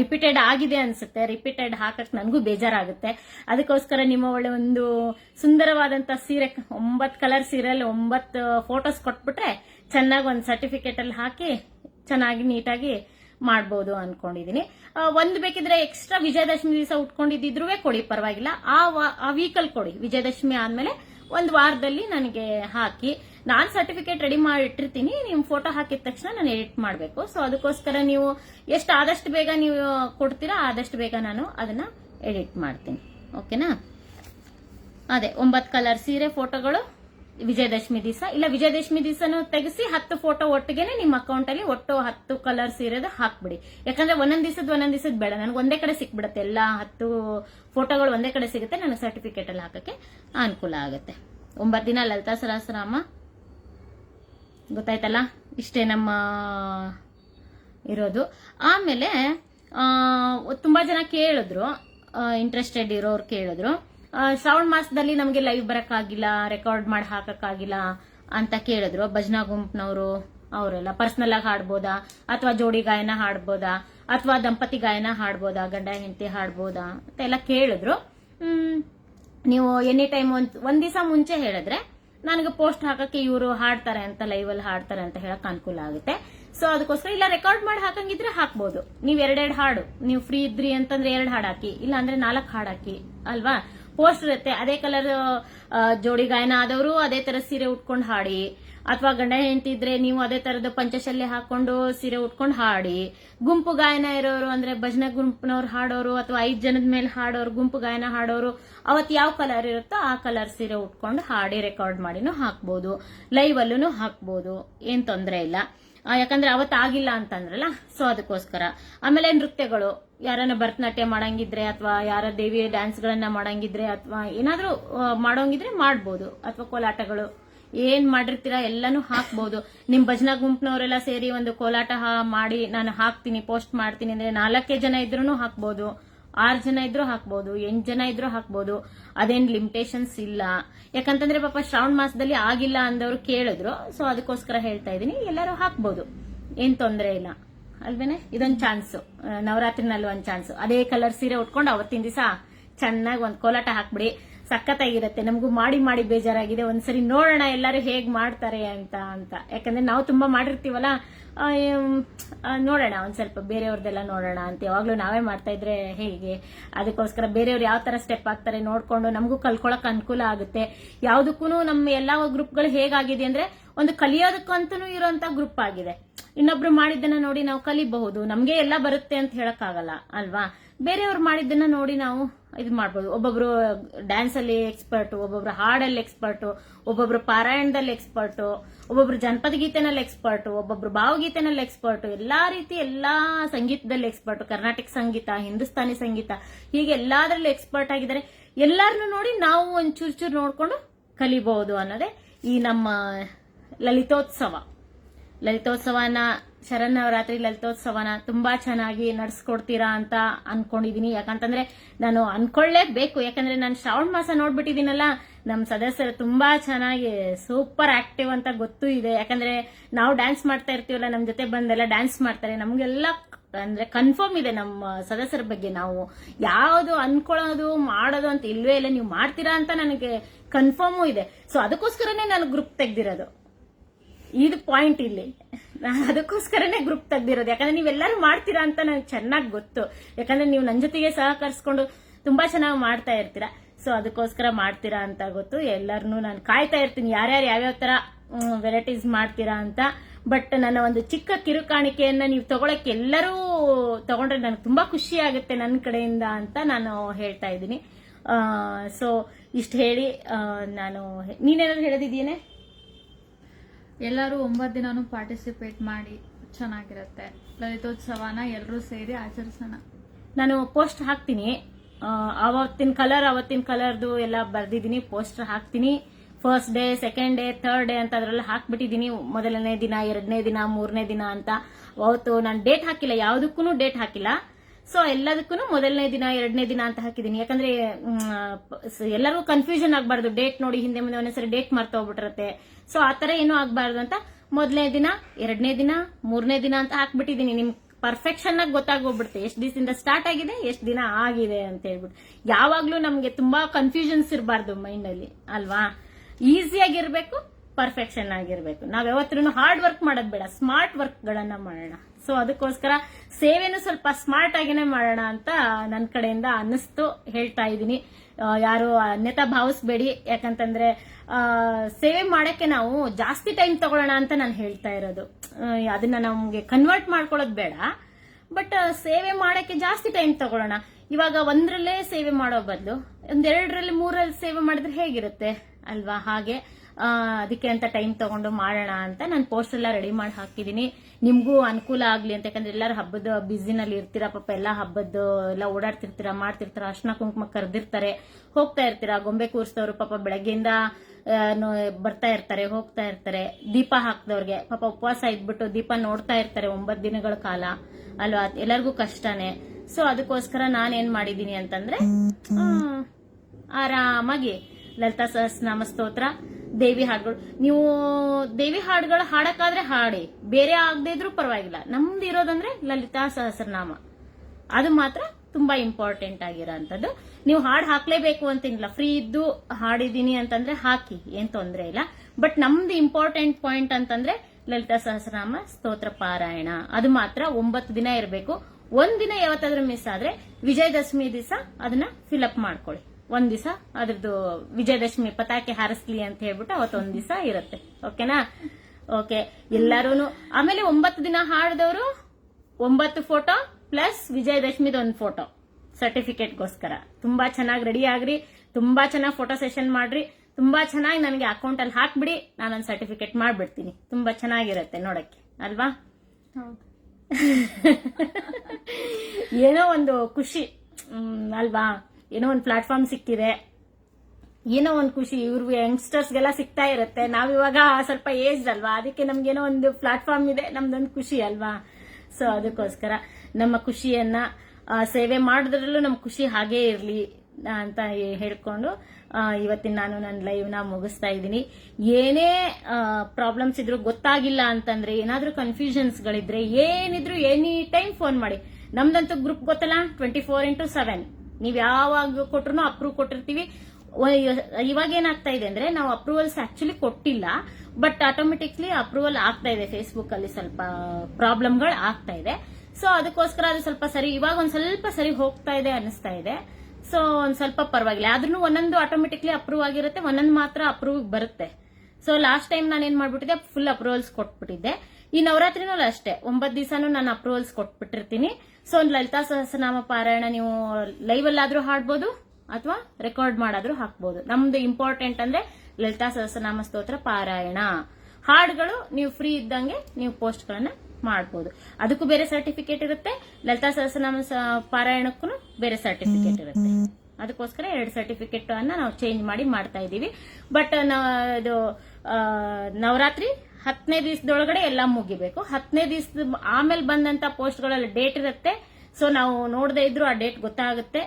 Speaker 1: ರಿಪೀಟೆಡ್ ಆಗಿದೆ ಅನ್ಸುತ್ತೆ. ರಿಪೀಟೆಡ್ ಹಾಕಕ್ ನನಗೂ ಬೇಜಾರಾಗುತ್ತೆ. ಅದಕ್ಕೋಸ್ಕರ ನಿಮ್ಮ ಒಳ್ಳೆ ಒಂದು ಸುಂದರವಾದಂತ ಸೀರೆ ಒಂಬತ್ ಕಲರ್ ಸೀರೆಯಲ್ಲಿ ಒಂಬತ್ತು ಫೋಟೋಸ್ ಕೊಟ್ಬಿಟ್ರೆ ಚೆನ್ನಾಗಿ ಒಂದು ಸರ್ಟಿಫಿಕೇಟ್ ಅಲ್ಲಿ ಹಾಕಿ, ಚೆನ್ನಾಗಿ ನೀಟಾಗಿ ಮಾಡ್ಬೋದು ಅನ್ಕೊಂಡಿದೀನಿ. ಒಂದು ಬೇಕಿದ್ರೆ ಎಕ್ಸ್ಟ್ರಾ ವಿಜಯದಶಮಿ ದಿವಸ ಉಟ್ಕೊಂಡಿದ್ರು ಕೊಡಿ, ಪರವಾಗಿಲ್ಲ. ಆ ವೀಕಲ್ ಕೊಡಿ. ವಿಜಯದಶಮಿ ಆದ್ಮೇಲೆ ಒಂದು ವಾರದಲ್ಲಿ ನನಗೆ ಹಾಕಿ. ನಾನ್ ಸರ್ಟಿಫಿಕೇಟ್ ರೆಡಿ ಮಾಡಿ ಇಟ್ಟಿರ್ತೀನಿ ನಿಮ್ ಫೋಟೋ ಹಾಕಿದ ತಕ್ಷಣ ನಾನು ಎಡಿಟ್ ಮಾಡಬೇಕು. ಸೊ ಅದಕ್ಕೋಸ್ಕರ ನೀವು ಎಷ್ಟು ಆದಷ್ಟು ಬೇಗ ನೀವು ಕೊಡ್ತೀರಾ, ಆದಷ್ಟು ಬೇಗ ನಾನು ಅದನ್ನ ಎಡಿಟ್ ಮಾಡ್ತೀನಿ. ಓಕೆನಾ ಅದೇ, ಒಂಬತ್ತು ಕಲರ್ ಸೀರೆ ಫೋಟೋಗಳು ವಿಜಯದಶಮಿ ದಿವಸ. ಇಲ್ಲ, ವಿಜಯದಶಮಿ ದಿವಸನು ತೆಗೆಸಿ ಹತ್ತು ಫೋಟೋ ಒಟ್ಟಿಗೆನೆ ನಿಮ್ಮ ಅಕೌಂಟ್ ಅಲ್ಲಿ ಒಟ್ಟು ಹತ್ತು ಕಲರ್ ಸೀರೆ ಹಾಕ್ಬಿಡಿ. ಯಾಕಂದ್ರೆ ಒಂದೊಂದ್ ದಿವಸದ ಒಂದೊಂದ್ ದಿವಸದ ಬೇಡ. ನನಗೆ ಒಂದೇ ಕಡೆ ಸಿಕ್ಬಿಡತ್ತೆ. ಎಲ್ಲ ಹತ್ತು ಫೋಟೋಗಳು ಒಂದೇ ಕಡೆ ಸಿಗುತ್ತೆ. ನನಗೆ ಸರ್ಟಿಫಿಕೇಟ್ ಅಲ್ಲಿ ಹಾಕಕ್ಕೆ ಅನುಕೂಲ ಆಗುತ್ತೆ. ಒಂಬತ್ತು ದಿನ ಲಲಿತಾ ಅಮ್ಮ ಗೊತ್ತಾಯ್ತಲ್ಲ? ಇಷ್ಟೇ ನಮ್ಮ ಇರೋದು. ಆಮೇಲೆ ತುಂಬಾ ಜನ ಕೇಳಿದ್ರು. ಇಂಟ್ರೆಸ್ಟೆಡ್ ಇರೋರು ಕೇಳಿದ್ರು. ಶ್ರಾವಣ ಮಾಸದಲ್ಲಿ ನಮಗೆ ಲೈವ್ ಬರಕ್ಕಾಗಿಲ್ಲ ರೆಕಾರ್ಡ್ ಮಾಡಿ ಹಾಕಕ್ಕಾಗಿಲ್ಲ ಅಂತ ಕೇಳಿದ್ರು. ಭಜನಾ ಗುಂಪ್ನವರು, ಅವರೆಲ್ಲ ಪರ್ಸನಲ್ ಆಗಿ ಹಾಡ್ಬೋದಾ? ಅಥವಾ ಜೋಡಿ ಗಾಯನ ಹಾಡ್ಬೋದಾ? ಅಥವಾ ದಂಪತಿ ಗಾಯನ ಹಾಡ್ಬೋದಾ? ಗಂಡ, ಹೆಂಡತಿ ಹಾಡ್ಬೋದಾ? ಅಂತ ಎಲ್ಲ ಕೇಳಿದ್ರು. ನೀವು ಎನಿ ಟೈಮ್ ಒಂದ್ ಒಂದ್ ದಿವಸ ಮುಂಚೆ ಹೇಳಿದ್ರೆ ನನಗೆ ಪೋಸ್ಟ್ ಹಾಕಕ್ಕೆ ಇವರು ಹಾಡ್ತಾರೆ ಅಂತ ಲೈವ್ ಅಲ್ಲಿ ಹಾಡ್ತಾರೆ ಅಂತ ಹೇಳಕ್ ಅನುಕೂಲ ಆಗುತ್ತೆ. ಸೊ ಅದಕ್ಕೋಸ್ಕರ ಇಲ್ಲ ರೆಕಾರ್ಡ್ ಮಾಡಿ ಹಾಕಂಗಿದ್ರೆ ಹಾಕ್ಬೋದು. ನೀವ್ ಎರಡೆರಡು ಹಾಡು. ನೀವು ಫ್ರೀ ಇದ್ರಿ ಅಂತಂದ್ರೆ ಎರಡು ಹಾಡು ಹಾಕಿ ಇಲ್ಲ ಅಂದ್ರೆ ನಾಲ್ಕು ಹಾಡು ಹಾಕಿ, ಅಲ್ವಾ? ಪೋಸ್ಟ್ ಇರುತ್ತೆ. ಅದೇ ಕಲರ್ ಜೋಡಿ ಗಾಯನ ಆದವರು ಅದೇ ತರ ಸೀರೆ ಉಟ್ಕೊಂಡು ಹಾಡಿ. ಅಥವಾ ಗಂಡ ಹೆಂಡತಿ ಇದ್ರೆ ನೀವು ಅದೇ ತರದ ಪಂಚಶಲ್ಯ ಹಾಕೊಂಡು ಸೀರೆ ಉಟ್ಕೊಂಡು ಹಾಡಿ. ಗುಂಪು ಗಾಯನ ಇರೋರು ಅಂದ್ರೆ ಭಜನೆ ಗುಂಪಿನವ್ರು ಹಾಡೋರು ಅಥವಾ ಐದ್ ಜನದ ಮೇಲೆ ಹಾಡೋರು, ಗುಂಪು ಗಾಯನ ಹಾಡೋರು, ಅವತ್ ಯಾವ ಕಲರ್ ಇರುತ್ತೋ ಆ ಕಲರ್ ಸೀರೆ ಉಟ್ಕೊಂಡು ಹಾಡಿ ರೆಕಾರ್ಡ್ ಮಾಡಿನೂ ಹಾಕ್ಬೋದು. ಲೈವ್ ಅಲ್ಲೂ ಹಾಕ್ಬೋದು. ಏನ್ ತೊಂದರೆ ಇಲ್ಲ. ಯಾಕಂದ್ರೆ ಅವತ್ ಆಗಿಲ್ಲ ಅಂತಂದ್ರಲ್ಲ, ಸೊ ಅದಕ್ಕೋಸ್ಕರ. ಆಮೇಲೆ ನೃತ್ಯಗಳು. ಯಾರನ್ನ ಭರತನಾಟ್ಯ ಮಾಡಂಗಿದ್ರೆ ಅಥವಾ ಯಾರ ದೇವಿ ಡ್ಯಾನ್ಸ್ ಗಳನ್ನ ಮಾಡಂಗಿದ್ರೆ ಅಥವಾ ಏನಾದ್ರೂ ಮಾಡೋಂಗಿದ್ರೆ ಮಾಡ್ಬೋದು. ಅಥವಾ ಕೋಲಾಟಗಳು. ಏನ್ ಮಾಡಿರ್ತೀರಾ ಎಲ್ಲಾನು ಹಾಕ್ಬೋದು. ನಿಮ್ ಭಜನಾ ಗುಂಪಿನವರೆಲ್ಲ ಸೇರಿ ಒಂದು ಕೋಲಾಟ ಮಾಡಿ ನಾನು ಹಾಕ್ತೀನಿ ಪೋಸ್ಟ್ ಮಾಡ್ತೀನಿ ಅಂದ್ರೆ ನಾಲ್ಕೇ ಜನ ಇದ್ರೂ ಹಾಕ್ಬೋದು. ಆರ್ ಜನ ಇದ್ರು ಹಾಕ್ಬೋದು, ಎಂಟ್ ಜನ ಇದ್ರು ಹಾಕ್ಬೋದು. ಅದೇನ್ ಲಿಮಿಟೇಷನ್ಸ್ ಇಲ್ಲ. ಯಾಕಂತಂದ್ರೆ ಪಾಪ ಶ್ರಾವಣ ಮಾಸದಲ್ಲಿ ಆಗಿಲ್ಲ ಅಂದವ್ರು ಕೇಳಿದ್ರು. ಸೊ ಅದಕ್ಕೋಸ್ಕರ ಹೇಳ್ತಾ ಇದೀನಿ ಎಲ್ಲರೂ ಹಾಕ್ಬೋದು. ಏನ್ ತೊಂದರೆ ಇಲ್ಲ. ಅಲ್ವೇನೆ? ಇದೊಂದು ಚಾನ್ಸ್ ನವರಾತ್ರಿನಲ್ಲಿ ಒಂದು ಚಾನ್ಸ್ ಅದೇ ಕಲರ್ ಸೀರೆ ಉಟ್ಕೊಂಡು ಅವತ್ತಿನ ದಿವಸ ಚೆನ್ನಾಗಿ ಒಂದು ಕೋಲಾಟ ಹಾಕ್ಬಿಡಿ. ಸಖತ್ತಾಗಿರುತ್ತೆ. ನಮಗೂ ಮಾಡಿ ಮಾಡಿ ಬೇಜಾರಾಗಿದೆ. ಒಂದ್ಸರಿ ನೋಡೋಣ ಎಲ್ಲರೂ ಹೇಗೆ ಮಾಡ್ತಾರೆ ಅಂತ ಅಂತ. ಯಾಕಂದ್ರೆ ನಾವು ತುಂಬಾ ಮಾಡಿರ್ತೀವಲ್ಲ ನೋಡೋಣ ಒಂದ್ ಸ್ವಲ್ಪ. ಬೇರೆಯವ್ರದ್ದೆಲ್ಲ ನೋಡೋಣ ಅಂತ. ಯಾವಾಗ್ಲೂ ನಾವೇ ಮಾಡ್ತಾ ಇದ್ರೆ ಹೇಗೆ? ಅದಕ್ಕೋಸ್ಕರ ಬೇರೆಯವ್ರು ಯಾವ ತರ ಸ್ಟೆಪ್ ಆಗ್ತಾರೆ ನೋಡ್ಕೊಂಡು ನಮಗೂ ಕಲ್ಕೊಳಕ್ ಅನುಕೂಲ ಆಗುತ್ತೆ. ಯಾವ್ದಕ್ಕೂ ನಮ್ಮ ಎಲ್ಲಾ ಗ್ರೂಪ್ಗಳು ಹೇಗಾಗಿದೆ ಅಂದ್ರೆ ಒಂದು ಕಲಿಯೋದಕ್ಕಂತನೂ ಇರುವಂತ ಗ್ರೂಪ್ ಆಗಿದೆ. ಇನ್ನೊಬ್ರು ಮಾಡಿದ್ದನ್ನ ನೋಡಿ ನಾವು ಕಲಿಬಹುದು. ನಮ್ಗೆ ಎಲ್ಲ ಬರುತ್ತೆ ಅಂತ ಹೇಳಕ್ಕಾಗಲ್ಲ, ಅಲ್ವಾ? ಬೇರೆಯವ್ರು ಮಾಡಿದ್ದನ್ನ ನೋಡಿ ನಾವು ಇದು ಮಾಡ್ಬೋದು. ಒಬ್ಬೊಬ್ರು ಡ್ಯಾನ್ಸ್ ಅಲ್ಲಿ ಎಕ್ಸ್ಪರ್ಟ್ ಒಬ್ಬೊಬ್ರು ಹಾಡಲ್ಲಿ ಎಕ್ಸ್ಪರ್ಟ್ ಒಬ್ಬೊಬ್ರು ಪಾರಾಯಣದಲ್ಲಿ ಎಕ್ಸ್ಪರ್ಟ್ ಒಬ್ಬೊಬ್ರು ಜನಪದ ಗೀತೆನಲ್ಲಿ ಎಕ್ಸ್ಪರ್ಟ್ ಒಬ್ಬೊಬ್ರು ಭಾವಗೀತೆನಲ್ಲಿ ಎಕ್ಸ್ಪರ್ಟ್ ಎಲ್ಲಾ ರೀತಿ ಎಲ್ಲಾ ಸಂಗೀತದಲ್ಲಿ ಎಕ್ಸ್ಪರ್ಟ್ ಕರ್ನಾಟಕ ಸಂಗೀತ, ಹಿಂದೂಸ್ತಾನಿ ಸಂಗೀತ, ಹೀಗೆ ಎಲ್ಲಾದ್ರಲ್ಲಿ ಎಕ್ಸ್ಪರ್ಟ್ ಆಗಿದ್ದಾರೆ. ಎಲ್ಲಾರನ್ನು ನೋಡಿ ನಾವು ಒಂದ್ ಚೂರು ಚೂರ್ ನೋಡ್ಕೊಂಡು ಕಲಿಬಹುದು ಅನ್ನೋದೇ ಈ ನಮ್ಮ ಲಲಿತೋತ್ಸವ. ಲಲಿತೋತ್ಸವನ ಶರನ್ನವರಾತ್ರಿ ಲಲಿತೋತ್ಸವನ ತುಂಬಾ ಚೆನ್ನಾಗಿ ನಡ್ಸ್ಕೊಡ್ತೀರಾ ಅಂತ ಅನ್ಕೊಂಡಿದೀನಿ. ಯಾಕಂತಂದ್ರೆ ನಾನು ಅನ್ಕೊಳ್ಳೇಬೇಕು ಯಾಕಂದ್ರೆ ನಾನು ಶ್ರಾವಣ ಮಾಸ ನೋಡ್ಬಿಟ್ಟಿದ್ದೀನಲ್ಲ ನಮ್ಮ ಸದಸ್ಯರು ತುಂಬಾ ಚೆನ್ನಾಗಿ ಸೂಪರ್ ಆಕ್ಟಿವ್ ಅಂತ ಗೊತ್ತೂ ಇದೆ. ಯಾಕಂದ್ರೆ ನಾವು ಡ್ಯಾನ್ಸ್ ಮಾಡ್ತಾ ಇರ್ತೀವಲ್ಲ, ನಮ್ ಜೊತೆ ಬಂದೆಲ್ಲ ಡ್ಯಾನ್ಸ್ ಮಾಡ್ತಾರೆ. ನಮ್ಗೆಲ್ಲ ಅಂದ್ರೆ ಕನ್ಫರ್ಮ್ ಇದೆ ನಮ್ಮ ಸದಸ್ಯರ ಬಗ್ಗೆ. ನಾವು ಯಾವುದು ಅನ್ಕೊಳ್ಳೋದು, ಮಾಡೋದು ಅಂತ ಇಲ್ವೇ ಇಲ್ಲ. ನೀವು ಮಾಡ್ತೀರಾ ಅಂತ ನನಗೆ ಕನ್ಫರ್ಮು ಇದೆ. ಸೊ ಅದಕ್ಕೋಸ್ಕರನೇ ನಾನು ಗ್ರೂಪ್ ತೆಗ್ದಿರೋದು. ಇದು ಪಾಯಿಂಟ್ ಇಲ್ಲಿ. ಅದಕ್ಕೋಸ್ಕರನೇ ಗ್ರೂಪ್ ತೆಗ್ದಿರೋದು. ಯಾಕಂದ್ರೆ ನೀವೆಲ್ಲರೂ ಮಾಡ್ತೀರಾ ಅಂತ ನನಗೆ ಚೆನ್ನಾಗಿ ಗೊತ್ತು. ಯಾಕಂದ್ರೆ ನೀವು ನನ್ನ ಜೊತೆಗೆ ಸಹಕರಿಸ್ಕೊಂಡು ತುಂಬಾ ಚೆನ್ನಾಗಿ ಮಾಡ್ತಾ ಇರ್ತೀರಾ. ಸೊ ಅದಕ್ಕೋಸ್ಕರ ಮಾಡ್ತೀರಾ ಅಂತ ಗೊತ್ತು. ಎಲ್ಲರನ್ನೂ ನಾನು ಕಾಯ್ತಾ ಇರ್ತೀನಿ. ಯಾರ್ಯಾರು ಯಾವ್ಯಾವ ತರ ವೆರೈಟೀಸ್ ಮಾಡ್ತೀರಾ ಅಂತ. ಬಟ್ ನನ್ನ ಒಂದು ಚಿಕ್ಕ ಕಿರುಕಾಣಿಕೆಯನ್ನ ನೀವು ತಗೊಳಕ್ಕೆ ಎಲ್ಲರೂ ತಗೊಂಡ್ರೆ ನನಗೆ ತುಂಬಾ ಖುಷಿ ಆಗುತ್ತೆ ನನ್ನ ಕಡೆಯಿಂದ ಅಂತ ನಾನು ಹೇಳ್ತಾ ಇದ್ದೀನಿ. ಸೊ ಇಷ್ಟು ಹೇಳಿ ನಾನು ನೀನೇನಾದ್ರು ಹೇಳೋದಿದೆಯೇನೆ?
Speaker 2: ಎಲ್ಲರೂ ಒಂಬತ್ತು ದಿನಾನು ಪಾರ್ಟಿಸಿಪೇಟ್ ಮಾಡಿ ಚೆನ್ನಾಗಿರುತ್ತೆ. ಲಲಿತೋತ್ಸವನ ಎಲ್ಲರೂ ಸೇರಿ ಆಚರಿಸೋಣ.
Speaker 1: ನಾನು ಪೋಸ್ಟ್ ಹಾಕ್ತೀನಿ. ಅವತ್ತಿನ ಕಲರ್ ಅವತ್ತಿನ ಕಲರ್ದು ಎಲ್ಲ ಬರ್ದಿದ್ದೀನಿ ಪೋಸ್ಟರ್ ಹಾಕ್ತೀನಿ. First day second day third day ಅಂತ ಅದರಲ್ಲಿ ಹಾಕ್ಬಿಟ್ಟಿದ್ದೀನಿ ಮೊದಲನೇ ದಿನ, ಎರಡನೇ ದಿನ, ಮೂರನೇ ದಿನ ಅಂತ. ಅವತ್ತು ನಾನು ಡೇಟ್ ಹಾಕಿಲ್ಲ ಯಾವುದಕ್ಕೂ ಡೇಟ್ ಹಾಕಿಲ್ಲ. ಸೊ ಎಲ್ಲದಕ್ಕೂ ಮೊದಲನೇ ದಿನ, ಎರಡನೇ ದಿನ ಅಂತ ಹಾಕಿದ್ದೀನಿ. ಯಾಕಂದ್ರೆ ಎಲ್ಲರೂ ಕನ್ಫ್ಯೂಷನ್ ಆಗಬಾರ್ದು. ಡೇಟ್ ನೋಡಿ, ಹಿಂದೆ ಮುಂದೆ ಒಂದೊಂದ್ಸರಿ ಡೇಟ್ ಮರ್ತಾ ಹೋಗ್ಬಿಟ್ಟಿರತ್ತೆ. ಸೊ ಆ ತರ ಏನೂ ಆಗಬಾರ್ದು ಅಂತ ಮೊದಲನೇ ದಿನ, ಎರಡನೇ ದಿನ, ಮೂರನೇ ದಿನ ಅಂತ ಹಾಕ್ಬಿಟ್ಟಿದ್ದೀನಿ. ನಿಮ್ ಪರ್ಫೆಕ್ಷನ್ ಆಗಿ ಗೊತ್ತಾಗೋಗ್ಬಿಡುತ್ತೆ ಎಷ್ಟು ದಿವಸದಿಂದ ಸ್ಟಾರ್ಟ್ ಆಗಿದೆ, ಎಷ್ಟು ದಿನ ಆಗಿದೆ ಅಂತ ಹೇಳ್ಬಿಟ್ಟು. ಯಾವಾಗ್ಲೂ ನಮ್ಗೆ ತುಂಬಾ ಕನ್ಫ್ಯೂಷನ್ಸ್ ಇರಬಾರ್ದು ಮೈಂಡ್ ಅಲ್ಲಿ ಅಲ್ವಾ ಈಸಿಯಾಗಿರ್ಬೇಕು ಪರ್ಫೆಕ್ಷನ್ ಆಗಿರ್ಬೇಕು. ನಾವ್ ಯಾವತ್ತೂ ಹಾರ್ಡ್ ವರ್ಕ್ ಮಾಡೋದ್ ಬೇಡ. ಸ್ಮಾರ್ಟ್ ವರ್ಕ್ ಗಳನ್ನ ಮಾಡೋಣ. ಸೊ ಅದಕ್ಕೋಸ್ಕರ ಸೇವೆನು ಸ್ವಲ್ಪ ಸ್ಮಾರ್ಟ್ ಆಗಿನೇ ಮಾಡೋಣ ಅಂತ ನನ್ನ ಕಡೆಯಿಂದ ಅನ್ನಿಸ್ತು, ಹೇಳ್ತಾ ಇದ್ದೀನಿ. ಯಾರು ಅನ್ಯತಾ ಭಾವಿಸ್ಬೇಡಿ. ಯಾಕಂತಂದ್ರೆ ಸೇವೆ ಮಾಡಕ್ಕೆ ನಾವು ಜಾಸ್ತಿ ಟೈಮ್ ತಗೊಳ್ಳೋಣ ಅಂತ ನಾನು ಹೇಳ್ತಾ ಇರೋದು. ಅದನ್ನ ನಮ್ಗೆ ಕನ್ವರ್ಟ್ ಮಾಡ್ಕೊಳ್ಳೋದು ಬೇಡ. ಬಟ್ ಸೇವೆ ಮಾಡಕ್ಕೆ ಜಾಸ್ತಿ ಟೈಮ್ ತಗೊಳ್ಳೋಣ. ಇವಾಗ ಒಂದ್ರಲ್ಲೇ ಸೇವೆ ಮಾಡೋ ಬದಲು, ಒಂದೆರಡರಲ್ಲಿ ಮೂರಲ್ಲಿ ಸೇವೆ ಮಾಡಿದ್ರೆ ಹೇಗಿರುತ್ತೆ? ಅಲ್ವಾ? ಹಾಗೆ. ಅದಕ್ಕೆ ಅಂತ ಟೈಮ್ ತಗೊಂಡು ಮಾಡೋಣ ಅಂತ ನಾನು ಪೋಸ್ಟ್ ಎಲ್ಲ ರೆಡಿ ಮಾಡಿ ಹಾಕಿದ್ದೀನಿ ನಿಮಗೂ ಅನುಕೂಲ ಆಗಲಿ ಅಂತ, ಯಾಕಂದ್ರೆ ಎಲ್ಲರೂ ಹಬ್ಬದ ಬ್ಯುಸಿನಲ್ಲಿ ಇರ್ತೀರಾ, ಪಾಪ ಎಲ್ಲ ಹಬ್ಬದ ಎಲ್ಲ ಓಡಾಡ್ತಿರ್ತೀರಾ, ಮಾಡ್ತಿರ್ತೀರ, ಅರ್ಶನ ಕುಂಕುಮ ಕರೆದಿರ್ತಾರೆ, ಹೋಗ್ತಾ ಇರ್ತೀರಾ, ಗೊಂಬೆ ಕೂರಿಸಿದವರು ಪಾಪ ಬೆಳಗ್ಗೆಯಿಂದ ಬರ್ತಾ ಇರ್ತಾರೆ, ಹೋಗ್ತಾ ಇರ್ತಾರೆ, ದೀಪ ಹಾಕ್ದವ್ರಿಗೆ. ಪಾಪ ಉಪವಾಸ ಇದ್ಬಿಟ್ಟು ದೀಪ ನೋಡ್ತಾ ಇರ್ತಾರೆ ಒಂಬತ್ತು ದಿನಗಳ ಕಾಲ. ಅಲ್ವಾ? ಎಲ್ಲರಿಗೂ ಕಷ್ಟನೇ. ಸೊ ಅದಕ್ಕೋಸ್ಕರ ನಾನೇನ್ ಮಾಡಿದ್ದೀನಿ ಅಂತಂದ್ರೆ ಆರಾಮಾಗಿ ಲಲಿತಾ ಸಹಸ್ರನಾಮ ಸ್ತೋತ್ರ ದೇವಿ ಹಾಡುಗಳು. ನೀವು ದೇವಿ ಹಾಡುಗಳು ಹಾಡಕ್ಕಾದ್ರೆ ಹಾಡಿ. ಬೇರೆ ಆಗದೆ ಇದ್ರೂ ಪರವಾಗಿಲ್ಲ. ನಮ್ದು ಇರೋದಂದ್ರೆ ಲಲಿತಾ ಸಹಸ್ರನಾಮ. ಅದು ಮಾತ್ರ ತುಂಬಾ ಇಂಪಾರ್ಟೆಂಟ್ ಆಗಿರೋಂಥದ್ದು. ನೀವು ಹಾಡು ಹಾಕ್ಲೇಬೇಕು ಅಂತಿಲ್ಲ ಫ್ರೀ ಇದ್ದು ಹಾಡಿದೀನಿ ಅಂತಂದ್ರೆ ಹಾಕಿ, ಏನ್ ತೊಂದರೆ ಇಲ್ಲ. ಬಟ್ ನಮ್ದು ಇಂಪಾರ್ಟೆಂಟ್ ಪಾಯಿಂಟ್ ಅಂತಂದ್ರೆ ಲಲಿತಾ ಸಹಸ್ರನಾಮ ಸ್ತೋತ್ರ ಪಾರಾಯಣ. ಅದು ಮಾತ್ರ ಒಂಬತ್ತು ದಿನ ಇರಬೇಕು. ಒಂದ್ ದಿನ ಯಾವತ್ತಾದ್ರೂ ಮಿಸ್ ಆದ್ರೆ ವಿಜಯದಶಮಿ ದಿವಸ ಅದನ್ನ ಫಿಲಪ್ ಮಾಡ್ಕೊಳ್ಳಿ. ಒಂದ್ ದಿವಸ ಅದ್ರದ್ದು ವಿಜಯದಶಮಿ ಪತಾಕೆ ಹಾರಿಸ್ಲಿ ಅಂತ ಹೇಳ್ಬಿಟ್ಟು ಅವತ್ತೊಂದ್ ದಿವಸ ಇರುತ್ತೆ. ಓಕೆನಾ? ಓಕೆ. ಎಲ್ಲಾರು ಆಮೇಲೆ ಒಂಬತ್ತು ದಿನ ಹಾಡಿದವರು ಒಂಬತ್ತು ಫೋಟೋ ಪ್ಲಸ್ ವಿಜಯದಶಮಿದ ಒಂದು ಫೋಟೋ. ಸರ್ಟಿಫಿಕೇಟ್ಗೋಸ್ಕರ. ತುಂಬಾ ಚೆನ್ನಾಗಿ ರೆಡಿ ಆಗ್ರಿ. ತುಂಬಾ ಚೆನ್ನಾಗಿ ಫೋಟೋ ಸೆಷನ್ ಮಾಡ್ರಿ. ತುಂಬಾ ಚೆನ್ನಾಗಿ ನನಗೆ ಅಕೌಂಟ್ ಅಲ್ಲಿ ಹಾಕ್ಬಿಡಿ. ನಾನೊಂದು ಸರ್ಟಿಫಿಕೇಟ್ ಮಾಡ್ಬಿಡ್ತೀನಿ. ತುಂಬಾ ಚೆನ್ನಾಗಿರುತ್ತೆ ನೋಡಕ್ಕೆ. ಅಲ್ವಾ? ಏನೋ ಒಂದು ಖುಷಿ. ಅಲ್ವಾ? ಏನೋ ಒಂದು ಪ್ಲಾಟ್ಫಾರ್ಮ್ ಸಿಕ್ಕಿದೆ. ಏನೋ ಒಂದು ಖುಷಿ ಇವ್ರು ಯಂಗ್ಸ್ಟರ್ಸ್ಗೆಲ್ಲ ಸಿಗ್ತಾ ಇರುತ್ತೆ. ನಾವಿವಾಗ ಸ್ವಲ್ಪ ಏಜ್ ಅಲ್ವಾ? ಅದಕ್ಕೆ ನಮ್ಗೇನೋ ಒಂದು ಪ್ಲಾಟ್ಫಾರ್ಮ್ ಇದೆ, ನಮ್ದೊಂದು ಖುಷಿ ಅಲ್ವಾ? ಸೊ ಅದಕ್ಕೋಸ್ಕರ ನಮ್ಮ ಖುಷಿಯನ್ನ ಸೇವೆ ಮಾಡೋದ್ರಲ್ಲೂ ನಮ್ಮ ಖುಷಿ ಹಾಗೇ ಇರಲಿ ಅಂತ ಹೇಳ್ಕೊಂಡು ಇವತ್ತಿನ ನಾನು ನನ್ನ ಲೈವ್ನ ಮುಗಿಸ್ತಾ ಇದ್ದೀನಿ. ಏನೇ ಪ್ರಾಬ್ಲಮ್ಸ್ ಇದ್ರು ಗೊತ್ತಾಗಿಲ್ಲ ಅಂತಂದ್ರೆ, ಏನಾದರೂ ಕನ್ಫ್ಯೂಷನ್ಸ್ಗಳಿದ್ರೆ ಏನಿದ್ರು ಎನಿ ಟೈಮ್ ಫೋನ್ ಮಾಡಿ. ನಮ್ದಂತೂ ಗ್ರೂಪ್ ಗೊತ್ತಲ್ಲ? ಟ್ವೆಂಟಿ ಫೋರ್ ಇಂಟು ಸೆವೆನ್ ನೀವ್ ಯಾವಾಗ ಕೊಟ್ರು ಅಪ್ರೂವ್ ಕೊಟ್ಟಿರ್ತೀವಿ. ಇವಾಗ ಏನಾಗ್ತಾ ಇದೆ ಅಂದ್ರೆ ನಾವು ಅಪ್ರೂವಲ್ಸ್ ಆಕ್ಚುಲಿ ಕೊಟ್ಟಿಲ್ಲ ಬಟ್ ಆಟೋಮೆಟಿಕ್ಲಿ ಅಪ್ರೂವಲ್ ಆಗ್ತಾ ಇದೆ ಫೇಸ್ಬುಕ್ ಅಲ್ಲಿ ಸ್ವಲ್ಪ ಪ್ರಾಬ್ಲಮ್ಗಳು ಆಗ್ತಾ ಇದೆ. ಸೊ ಅದಕ್ಕೋಸ್ಕರ ಅದು ಸ್ವಲ್ಪ ಸರಿ, ಇವಾಗ ಒಂದ್ ಸ್ವಲ್ಪ ಸರಿ ಹೋಗ್ತಾ ಇದೆ ಅನಿಸ್ತಾ ಇದೆ. ಸೊ ಒಂದ್ ಸ್ವಲ್ಪ ಪರವಾಗಿಲ್ಲ. ಆದ್ರೂ ಒಂದೊಂದು ಆಟೋಮೆಟಿಕ್ಲಿ ಅಪ್ರೂವ್ ಆಗಿರುತ್ತೆ, ಒಂದೊಂದು ಮಾತ್ರ ಅಪ್ರೂವ್ ಬರುತ್ತೆ. ಸೊ ಲಾಸ್ಟ್ ಟೈಮ್ ನಾನು ಏನ್ ಮಾಡ್ಬಿಟ್ಟಿದ್ದೆ ಫುಲ್ ಅಪ್ರೂವಲ್ಸ್ ಕೊಟ್ಬಿಟ್ಟಿದ್ದೆ. ಈ ನವರಾತ್ರಿನೂ ಅಷ್ಟೇ. ಒಂಬತ್ತು ದಿವಸನೂ ನಾನು ಅಪ್ರೂವಲ್ಸ್ ಕೊಟ್ಬಿಟ್ಟಿರ್ತೀನಿ. ಸೊ ಒಂದು ಲಲಿತಾ ಸಹಸ್ರನಾಮ ಪಾರಾಯಣ ನೀವು ಲೈವ್ ಅಲ್ಲಾದ್ರೂ ಹಾಡ್ಬೋದು ಅಥವಾ ರೆಕಾರ್ಡ್ ಮಾಡಾದ್ರೂ ಹಾಕ್ಬೋದು. ನಮ್ದು ಇಂಪಾರ್ಟೆಂಟ್ ಅಂದ್ರೆ ಲಲಿತಾ ಸಹಸ್ರನಾಮ ಸ್ತೋತ್ರ ಪಾರಾಯಣ. ಹಾಡುಗಳು ನೀವು ಫ್ರೀ ಇದ್ದಂಗೆ ನೀವು ಪೋಸ್ಟ್ಗಳನ್ನ ಮಾಡ್ಬೋದು. ಅದಕ್ಕೂ ಬೇರೆ ಸರ್ಟಿಫಿಕೇಟ್ ಇರುತ್ತೆ. ಲಲಿತಾ ಸಹಸ್ರನಾಮ ಪಾರಾಯಣಕ್ಕೂ ಬೇರೆ ಸರ್ಟಿಫಿಕೇಟ್ ಇರುತ್ತೆ. ಅದಕ್ಕೋಸ್ಕರ ಎರಡು ಸರ್ಟಿಫಿಕೇಟ್ ಅನ್ನ ನಾವು ಚೇಂಜ್ ಮಾಡಿ ಮಾಡ್ತಾ ಇದೀವಿ ಬಟ್ ಇದು ನವರಾತ್ರಿ ಹತ್ತನೇ ದಿವಸದೊಳಗಡೆ ಎಲ್ಲ ಮುಗಿಬೇಕು. ಹತ್ತನೇ ದಿವಸ ಆಮೇಲೆ ಬಂದಂತ ಪೋಸ್ಟ್ಗಳಲ್ಲಿ ಡೇಟ್ ಇರುತ್ತೆ. ಸೊ ನಾವು ನೋಡದೇ ಇದ್ರು ಆ ಡೇಟ್ ಗೊತ್ತಾಗುತ್ತೆ.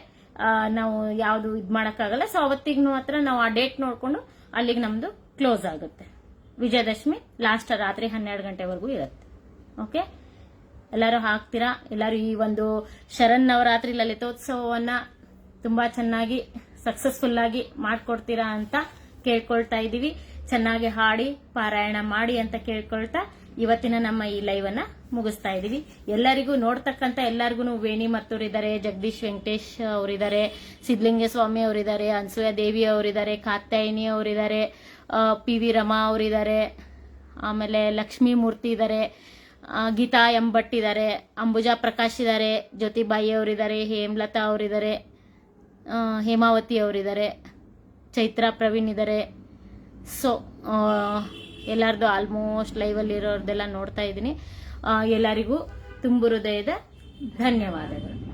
Speaker 1: ನಾವು ಯಾವುದು ಇದು ಮಾಡೋಕ್ಕಾಗಲ್ಲ. ಸೊ ಅವತ್ತಿಗೂ ಮಾತ್ರ ನಾವು ಆ ಡೇಟ್ ನೋಡ್ಕೊಂಡು ಅಲ್ಲಿಗೆ ನಮ್ದು ಕ್ಲೋಸ್ ಆಗುತ್ತೆ. ವಿಜಯದಶಮಿ ಲಾಸ್ಟ್ ರಾತ್ರಿ ಹನ್ನೆರಡು ಗಂಟೆವರೆಗೂ ಇರುತ್ತೆ. ಓಕೆ ಎಲ್ಲರೂ ಹಾಕ್ತೀರಾ? ಎಲ್ಲರೂ ಈ ಒಂದು ಶರಣ್ ನವರಾತ್ರಿ ಲಲಿತೋತ್ಸವವನ್ನ ತುಂಬಾ ಚೆನ್ನಾಗಿ ಸಕ್ಸಸ್ಫುಲ್ ಆಗಿ ಮಾಡ್ಕೊಡ್ತೀರಾ ಅಂತ ಕೇಳ್ಕೊಳ್ತಾ ಇದೀವಿ ಚೆನ್ನಾಗಿ ಹಾಡಿ, ಪಾರಾಯಣ ಮಾಡಿ ಅಂತ ಕೇಳ್ಕೊಳ್ತಾ ಇವತ್ತಿನ ನಮ್ಮ ಈ ಲೈವ್ ಅನ್ನ ಮುಗಿಸ್ತಾ ಇದೀವಿ ಎಲ್ಲರಿಗೂ ನೋಡ್ತಕ್ಕಂತ ಎಲ್ಲರಿಗೂ ವೇಣಿ ಮತ್ತೂರಿದ್ದಾರೆ ಜಗದೀಶ್ ವೆಂಕಟೇಶ್ ಅವರಿದ್ದಾರೆ ಸಿದ್ಲಿಂಗ ಸ್ವಾಮಿ ಅವರಿದ್ದಾರೆ ಅನ್ಸೂಯ ದೇವಿ ಅವರಿದ್ದಾರೆ ಕಾತ್ಯಾಯಿನಿ ಅವರಿದ್ದಾರೆ ಪಿ ವಿ ರಮಾ ಅವರಿದ್ದಾರೆ ಆಮೇಲೆ ಲಕ್ಷ್ಮೀ ಮೂರ್ತಿ ಇದ್ದಾರೆ ಗೀತಾ ಎಂಬಟ್ ಇದ್ದಾರೆ ಅಂಬುಜಾ ಪ್ರಕಾಶ್ ಇದ್ದಾರೆ ಜ್ಯೋತಿಬಾಯಿ ಅವರಿದ್ದಾರೆ ಹೇಮಲತಾ ಅವರಿದ್ದಾರೆ ಹೇಮಾವತಿ ಅವರಿದ್ದಾರೆ ಚೈತ್ರಾ ಪ್ರವೀಣ್ ಇದ್ದಾರೆ ಸೊ ಎಲ್ಲರದು ಆಲ್ಮೋಸ್ಟ್ ಲೈವಲ್ಲಿ ಇರೋರ್ದೆಲ್ಲ ನೋಡ್ತಾ ಇದ್ದೀನಿ. ಎಲ್ಲರಿಗೂ ತುಂಬು ಹೃದಯದ ಧನ್ಯವಾದಗಳು.